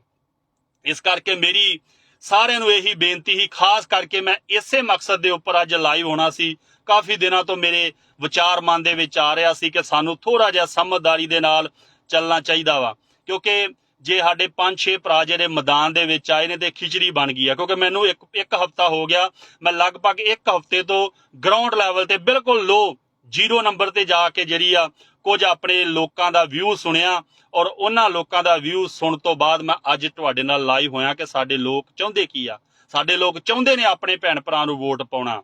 ਇਸ ਕਰਕੇ ਮੇਰੀ ਸਾਰਿਆਂ ਨੂੰ ਇਹੀ ਬੇਨਤੀ ਹੀ ਖਾਸ ਕਰਕੇ ਮੈਂ ਇਸੇ ਮਕਸਦ ਦੇ ਉੱਪਰ ਅੱਜ ਲਾਈਵ ਹੋਣਾ ਸੀ ਕਾਫੀ ਦਿਨਾਂ ਤੋਂ ਮੇਰੇ ਵਿਚਾਰ ਮਨ ਦੇ ਵਿੱਚ ਆ ਰਿਹਾ ਸੀ ਕਿ ਸਾਨੂੰ ਥੋੜਾ ਜਿਹਾ ਸਮਝਦਾਰੀ ਦੇ ਨਾਲ ਚੱਲਣਾ ਚਾਹੀਦਾ ਵਾ। ਕਿਉਂਕਿ ਜੇ ਸਾਡੇ 5-6 ਭਰਾ ਜਿਹੜੇ ਮੈਦਾਨ ਦੇ ਵਿੱਚ ਆਏ ਨੇ ਤੇ ਖਿਚੜੀ ਬਣ ਗਈ ਆ, ਕਿਉਂਕਿ ਮੈਨੂੰ ਇੱਕ ਇੱਕ ਹਫਤਾ ਹੋ ਗਿਆ, ਮੈਂ ਲਗਭਗ ਇੱਕ ਹਫ਼ਤੇ ਤੋਂ ਗਰਾਊਂਡ ਲੈਵਲ ਤੇ ਬਿਲਕੁਲ ਲੋ ਜ਼ੀਰੋ ਨੰਬਰ ਤੇ ਜਾ ਕੇ ਜਿਹੜੀ ਆ, ਕੁਝ ਆਪਣੇ ਲੋਕਾਂ ਦਾ ਵਿਊ ਸੁਣਿਆ ਔਰ ਉਹਨਾਂ ਲੋਕਾਂ ਦਾ ਵਿਊ ਸੁਣ ਤੋਂ ਬਾਅਦ ਮੈਂ ਅੱਜ ਤੁਹਾਡੇ ਨਾਲ ਲਾਈਵ ਹੋਇਆ ਕਿ ਸਾਡੇ ਲੋਕ ਚਾਹੁੰਦੇ ਕੀ ਆ। ਸਾਡੇ ਲੋਕ ਚਾਹੁੰਦੇ ਨੇ ਆਪਣੇ ਭੈਣ ਭਰਾ ਨੂੰ ਵੋਟ ਪਾਉਣਾ।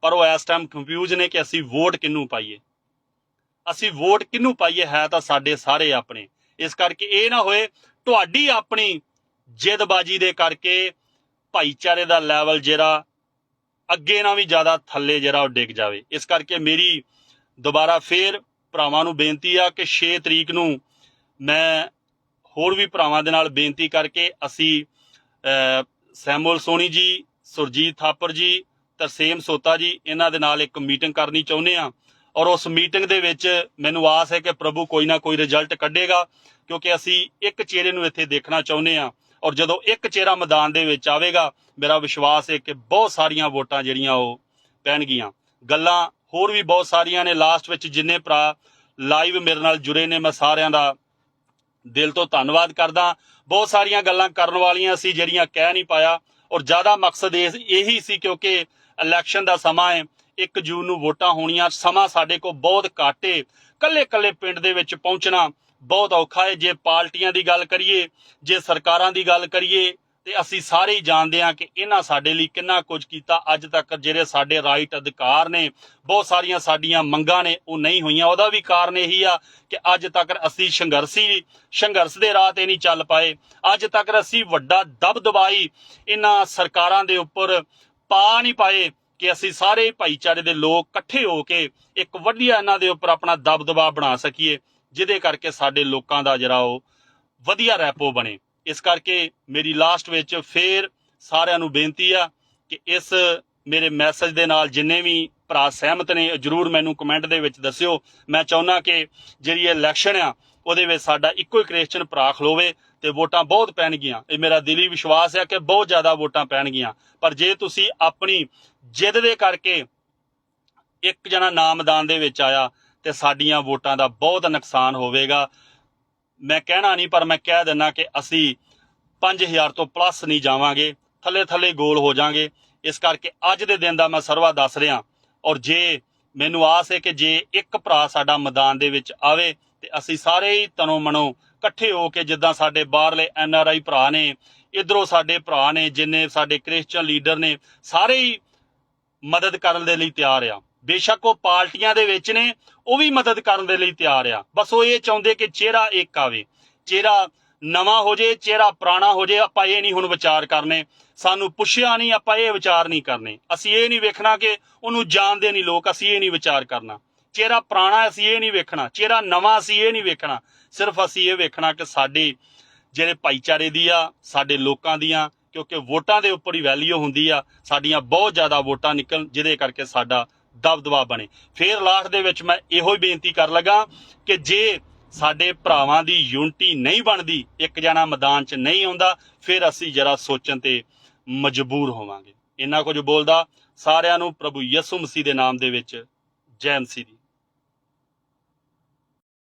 ਪਰ ਉਹ ਇਸ ਟਾਈਮ ਕੰਫਿਊਜ਼ ਨੇ ਕਿ ਅਸੀਂ ਵੋਟ ਕਿਹਨੂੰ ਪਾਈਏ। ਅਸੀਂ ਵੋਟ ਕਿਹਨੂੰ ਪਾਈਏ ਹੈ ਤਾਂ ਸਾਡੇ ਸਾਰੇ ਆਪਣੇ। ਇਸ ਕਰਕੇ ਇਹ ਨਾ ਹੋਏ ਤੁਹਾਡੀ ਆਪਣੀ ਜਿੱਦਬਾਜੀ ਦੇ ਕਰਕੇ ਭਾਈਚਾਰੇ ਦਾ ਲੈਵਲ ਜਿਹੜਾ ਅੱਗੇ ਨਾ ਵੀ ਜ਼ਿਆਦਾ ਥੱਲੇ ਜਿਹੜਾ ਉਹ ਡਿੱਗ ਜਾਵੇ। ਇਸ ਕਰਕੇ ਮੇਰੀ ਦੁਬਾਰਾ ਫੇਰ ਭਰਾਵਾਂ ਨੂੰ ਬੇਨਤੀ ਆ ਕਿ 6 ਤਰੀਕ ਨੂੰ ਮੈਂ ਹੋਰ ਵੀ ਭਰਾਵਾਂ ਦੇ ਨਾਲ ਬੇਨਤੀ ਕਰਕੇ ਅਸੀਂ ਅਹ, ਸੈਮੂਅਲ ਸੋਨੀ ਜੀ ਸੁਰਜੀਤ ਥਾਪਰ ਜੀ ਤਰਸੇਮ ਸੋਤਾ ਜੀ, ਇਹਨਾਂ ਦੇ ਨਾਲ ਇੱਕ ਮੀਟਿੰਗ ਕਰਨੀ ਚਾਹੁੰਦੇ ਆ ਔਰ ਉਸ ਮੀਟਿੰਗ ਦੇ ਵਿੱਚ ਮੈਨੂੰ ਆਸ ਹੈ ਕਿ ਪ੍ਰਭੂ ਕੋਈ ਨਾ ਕੋਈ ਰਿਜ਼ਲਟ ਕੱਢੇਗਾ, ਕਿਉਂਕਿ ਅਸੀਂ ਇੱਕ ਚਿਹਰੇ ਨੂੰ ਇੱਥੇ ਦੇਖਣਾ ਚਾਹੁੰਦੇ ਆ ਔਰ ਜਦੋਂ ਇੱਕ ਚਿਹਰਾ ਮੈਦਾਨ ਦੇ ਵਿੱਚ ਆਵੇਗਾ, ਮੇਰਾ ਵਿਸ਼ਵਾਸ ਹੈ ਕਿ ਬਹੁਤ ਸਾਰੀਆਂ ਵੋਟਾਂ ਜਿਹੜੀਆਂ ਉਹ ਪੈਣਗੀਆਂ। ਗੱਲਾਂ ਹੋਰ ਵੀ ਬਹੁਤ ਸਾਰੀਆਂ ਨੇ। ਲਾਸਟ ਵਿੱਚ ਜਿੰਨੇ ਭਰਾ ਲਾਈਵ ਮੇਰੇ ਨਾਲ ਜੁੜੇ ਨੇ, ਮੈਂ ਸਾਰਿਆਂ ਦਾ ਦਿਲ ਤੋਂ ਧੰਨਵਾਦ ਕਰਦਾ। ਬਹੁਤ ਸਾਰੀਆਂ ਗੱਲਾਂ ਕਰਨ ਵਾਲੀਆਂ ਸੀ, ਜਿਹੜੀਆਂ ਕਹਿ ਨਹੀਂ ਪਾਇਆ। ਔਰ ਜ਼ਿਆਦਾ ਮਕਸਦ ਇਹੀ ਸੀ ਕਿਉਂਕਿ ਇਲੈਕਸ਼ਨ ਦਾ ਸਮਾਂ ਹੈ। 1 ਜੂਨ ਨੂੰ ਵੋਟਾਂ ਹੋਣੀਆਂ। ਸਮਾਂ ਸਾਡੇ ਕੋਲ ਬਹੁਤ ਘੱਟ ਏ। ਕੱਲੇ ਕੱਲੇ ਪਿੰਡ ਦੇ ਵਿੱਚ ਪਹੁੰਚਣਾ ਬਹੁਤ ਔਖਾ ਹੈ ਜੇ ਪਾਰਟੀਆਂ ਦੀ ਗੱਲ ਕਰੀਏ, ਜੇ ਸਰਕਾਰਾਂ ਦੀ ਗੱਲ ਕਰੀਏ, ਤੇ ਅਸੀਂ ਸਾਰੇ ਹੀ ਜਾਣਦੇ ਹਾਂ ਕਿ ਇਹਨਾਂ ਸਾਡੇ ਲਈ ਕਿੰਨਾ ਕੁਝ ਕੀਤਾ। ਅੱਜ ਤੱਕ ਜਿਹੜੇ ਸਾਡੇ ਰਾਈਟ ਅਧਿਕਾਰ ਨੇ, ਬਹੁਤ ਸਾਰੀਆਂ ਸਾਡੀਆਂ ਮੰਗਾਂ ਨੇ, ਉਹ ਨਹੀਂ ਹੋਈਆਂ। ਉਹਦਾ ਵੀ ਕਾਰਨ ਇਹੀ ਆ ਕਿ ਅੱਜ ਤੱਕ ਅਸੀਂ ਸੰਘਰਸ਼ੀ, ਸੰਘਰਸ਼ ਦੇ ਰਾਹ ਤੇ ਨਹੀਂ ਚੱਲ ਪਾਏ। ਅੱਜ ਤੱਕ ਅਸੀਂ ਵੱਡਾ ਦਬ ਦਬਾਈ ਇਹਨਾਂ ਸਰਕਾਰਾਂ ਦੇ ਉੱਪਰ ਪਾ ਨਹੀਂ ਪਾਏ ਕਿ ਅਸੀਂ ਸਾਰੇ ਭਾਈਚਾਰੇ ਦੇ ਲੋਕ ਇਕੱਠੇ ਹੋ ਕੇ ਇੱਕ ਵਧੀਆ ਇਹਨਾਂ ਦੇ ਉੱਪਰ ਆਪਣਾ ਦਬਦਬਾ ਬਣਾ ਸਕੀਏ, ਜਿਹਦੇ ਕਰਕੇ ਸਾਡੇ ਲੋਕਾਂ ਦਾ ਜਿਹੜਾ ਉਹ ਵਧੀਆ ਰੈਪੋ ਬਣੇ। ਇਸ ਕਰਕੇ ਮੇਰੀ ਲਾਸਟ ਵਿੱਚ ਫੇਰ ਸਾਰਿਆਂ ਨੂੰ ਬੇਨਤੀ ਆ ਕਿ ਇਸ ਮੇਰੇ ਮੈਸੇਜ ਦੇ ਨਾਲ ਜਿੰਨੇ ਵੀ ਭਰਾ ਸਹਿਮਤ ਨੇ, ਜਰੂਰ ਮੈਨੂੰ ਕਮੈਂਟ ਦੇ ਵਿੱਚ ਦੱਸਿਓ। ਮੈਂ ਚਾਹੁੰਦਾ ਕਿ ਜਿਹੜੀ ਇਹ ਇਲੈਕਸ਼ਨ ਆ, ਉਹਦੇ ਵਿੱਚ ਸਾਡਾ ਇੱਕੋ ਹੀ ਕ੍ਰਿਸਚਨ ਭਰਾ ਖਲੋਵੇ। ਤੇ ਵੋਟਾਂ ਬਹੁਤ ਪੈਣਗੀਆਂ। ਇਹ ਮੇਰਾ ਦਿਲੀ ਵਿਸ਼ਵਾਸ ਹੈ ਕਿ ਬਹੁਤ ਜ਼ਿਆਦਾ ਵੋਟਾਂ ਪੈਣਗੀਆਂ। ਪਰ ਜੇ ਤੁਸੀਂ ਆਪਣੀ ਜਿੱਦ ਦੇ ਕਰਕੇ ਇੱਕ ਜਣਾ ਨਾਮਦਾਨ ਦੇ ਵਿੱਚ ਆਇਆ, ਤੇ ਸਾਡੀਆਂ ਵੋਟਾਂ ਦਾ ਬਹੁਤ ਨੁਕਸਾਨ ਹੋਵੇਗਾ। ਮੈਂ ਕਹਿਣਾ ਨਹੀਂ, ਪਰ ਮੈਂ ਕਹਿ ਦਿੰਨਾ ਕਿ ਅਸੀਂ 5000 ਤੋਂ ਪਲੱਸ ਨਹੀਂ ਜਾਵਾਂਗੇ। ਥੱਲੇ ਥੱਲੇ ਗੋਲ ਹੋ ਜਾਾਂਗੇ। ਇਸ ਕਰਕੇ ਅੱਜ ਦੇ ਦਿਨ ਦਾ ਮੈਂ ਸਰਵਾ ਦੱਸ ਰਿਹਾ। ਔਰ ਜੇ ਮੈਨੂੰ ਆਸ ਹੈ ਕਿ ਜੇ ਇੱਕ ਭਰਾ ਸਾਡਾ ਮੈਦਾਨ ਦੇ ਵਿੱਚ ਆਵੇ, ਤੇ ਅਸੀਂ ਸਾਰੇ ਹੀ ਤਨੋਂ ਮਨੋਂ ਇਕੱਠੇ ਹੋ ਕੇ ਜਿੱਦਾਂ ਸਾਡੇ ਬਾਹਰਲੇ ਐਨ ਆਰ ਆਈ ਭਰਾ ਨੇ, ਇਧਰੋਂ ਸਾਡੇ ਭਰਾ ਨੇ, ਜਿੰਨੇ ਸਾਡੇ ਕ੍ਰਿਸਚੀਅਨ ਲੀਡਰ ਨੇ, ਸਾਰੇ ਹੀ ਮਦਦ ਕਰਨ ਦੇ ਲਈ ਤਿਆਰ ਆ। ਬੇਸ਼ੱਕ ਉਹ ਪਾਰਟੀਆਂ ਦੇ ਵਿੱਚ ਨੇ, ਉਹ ਵੀ ਮਦਦ ਕਰਨ ਦੇ ਲਈ ਤਿਆਰ ਆ। ਬਸ ਉਹ ਇਹ ਚਾਹੁੰਦੇ ਕਿ ਚਿਹਰਾ ਇੱਕ ਆਵੇ। ਚਿਹਰਾ ਨਵਾਂ ਹੋ ਜੇ, ਚਿਹਰਾ ਪੁਰਾਣਾ ਹੋ ਜੇ, ਆਪਾਂ ਇਹ ਨਹੀਂ ਹੁਣ ਵਿਚਾਰ ਕਰਨੇ। ਸਾਨੂੰ ਪੁੱਛਿਆ ਨਹੀਂ, ਆਪਾਂ ਇਹ ਵਿਚਾਰ ਨਹੀਂ ਕਰਨੇ। ਅਸੀਂ ਇਹ ਨਹੀਂ ਵੇਖਣਾ ਕਿ ਉਹਨੂੰ ਜਾਣਦੇ ਨਹੀਂ ਲੋਕ, ਅਸੀਂ ਇਹ ਨਹੀਂ ਵਿਚਾਰ ਕਰਨਾ। ਚਿਹਰਾ ਪੁਰਾਣਾ ਅਸੀਂ ਇਹ ਨਹੀਂ ਵੇਖਣਾ। ਚਿਹਰਾ ਨਵਾਂ ਅਸੀਂ ਇਹ ਨਹੀਂ ਵੇਖਣਾ। ਸਿਰਫ ਅਸੀਂ ਇਹ ਵੇਖਣਾ ਕਿ ਸਾਡੇ ਜਿਹੜੇ ਭਾਈਚਾਰੇ ਦੀ ਆ, ਸਾਡੇ ਲੋਕਾਂ ਦੀਆਂ ਕਿਉਂਕਿ ਵੋਟਾਂ ਦੇ ਉੱਪਰ ਹੀ ਵੈਲਿਊ ਹੁੰਦੀ ਆ, ਸਾਡੀਆਂ ਬਹੁਤ ਜ਼ਿਆਦਾ ਵੋਟਾਂ ਨਿਕਲ, ਜਿਹਦੇ ਕਰਕੇ ਸਾਡਾ ਦਬਦਬਾ ਬਣੇ। ਫੇਰ ਲਾਸਟ ਦੇ ਵਿੱਚ ਮੈਂ ਇਹੋ ਹੀ ਬੇਨਤੀ ਕਰ ਲਗਾ ਕਿ ਜੇ ਸਾਡੇ ਭਰਾਵਾਂ ਦੀ ਯੂਨਿਟੀ ਨਹੀਂ ਬਣਦੀ, ਇੱਕ ਜਣਾ ਮੈਦਾਨ 'ਚ ਨਹੀਂ ਆਉਂਦਾ, ਫਿਰ ਅਸੀਂ ਜਰਾ ਸੋਚਣ ਤੇ ਮਜਬੂਰ ਹੋਵਾਂਗੇ। ਇੰਨਾ ਕੁਝ ਬੋਲਦਾ, ਸਾਰਿਆਂ ਨੂੰ ਪ੍ਰਭੂ ਯਿਸੂ ਮਸੀਹ ਦੇ ਨਾਮ ਦੇ ਵਿੱਚ ਜੈ ਮਸੀਹ ਦੀ।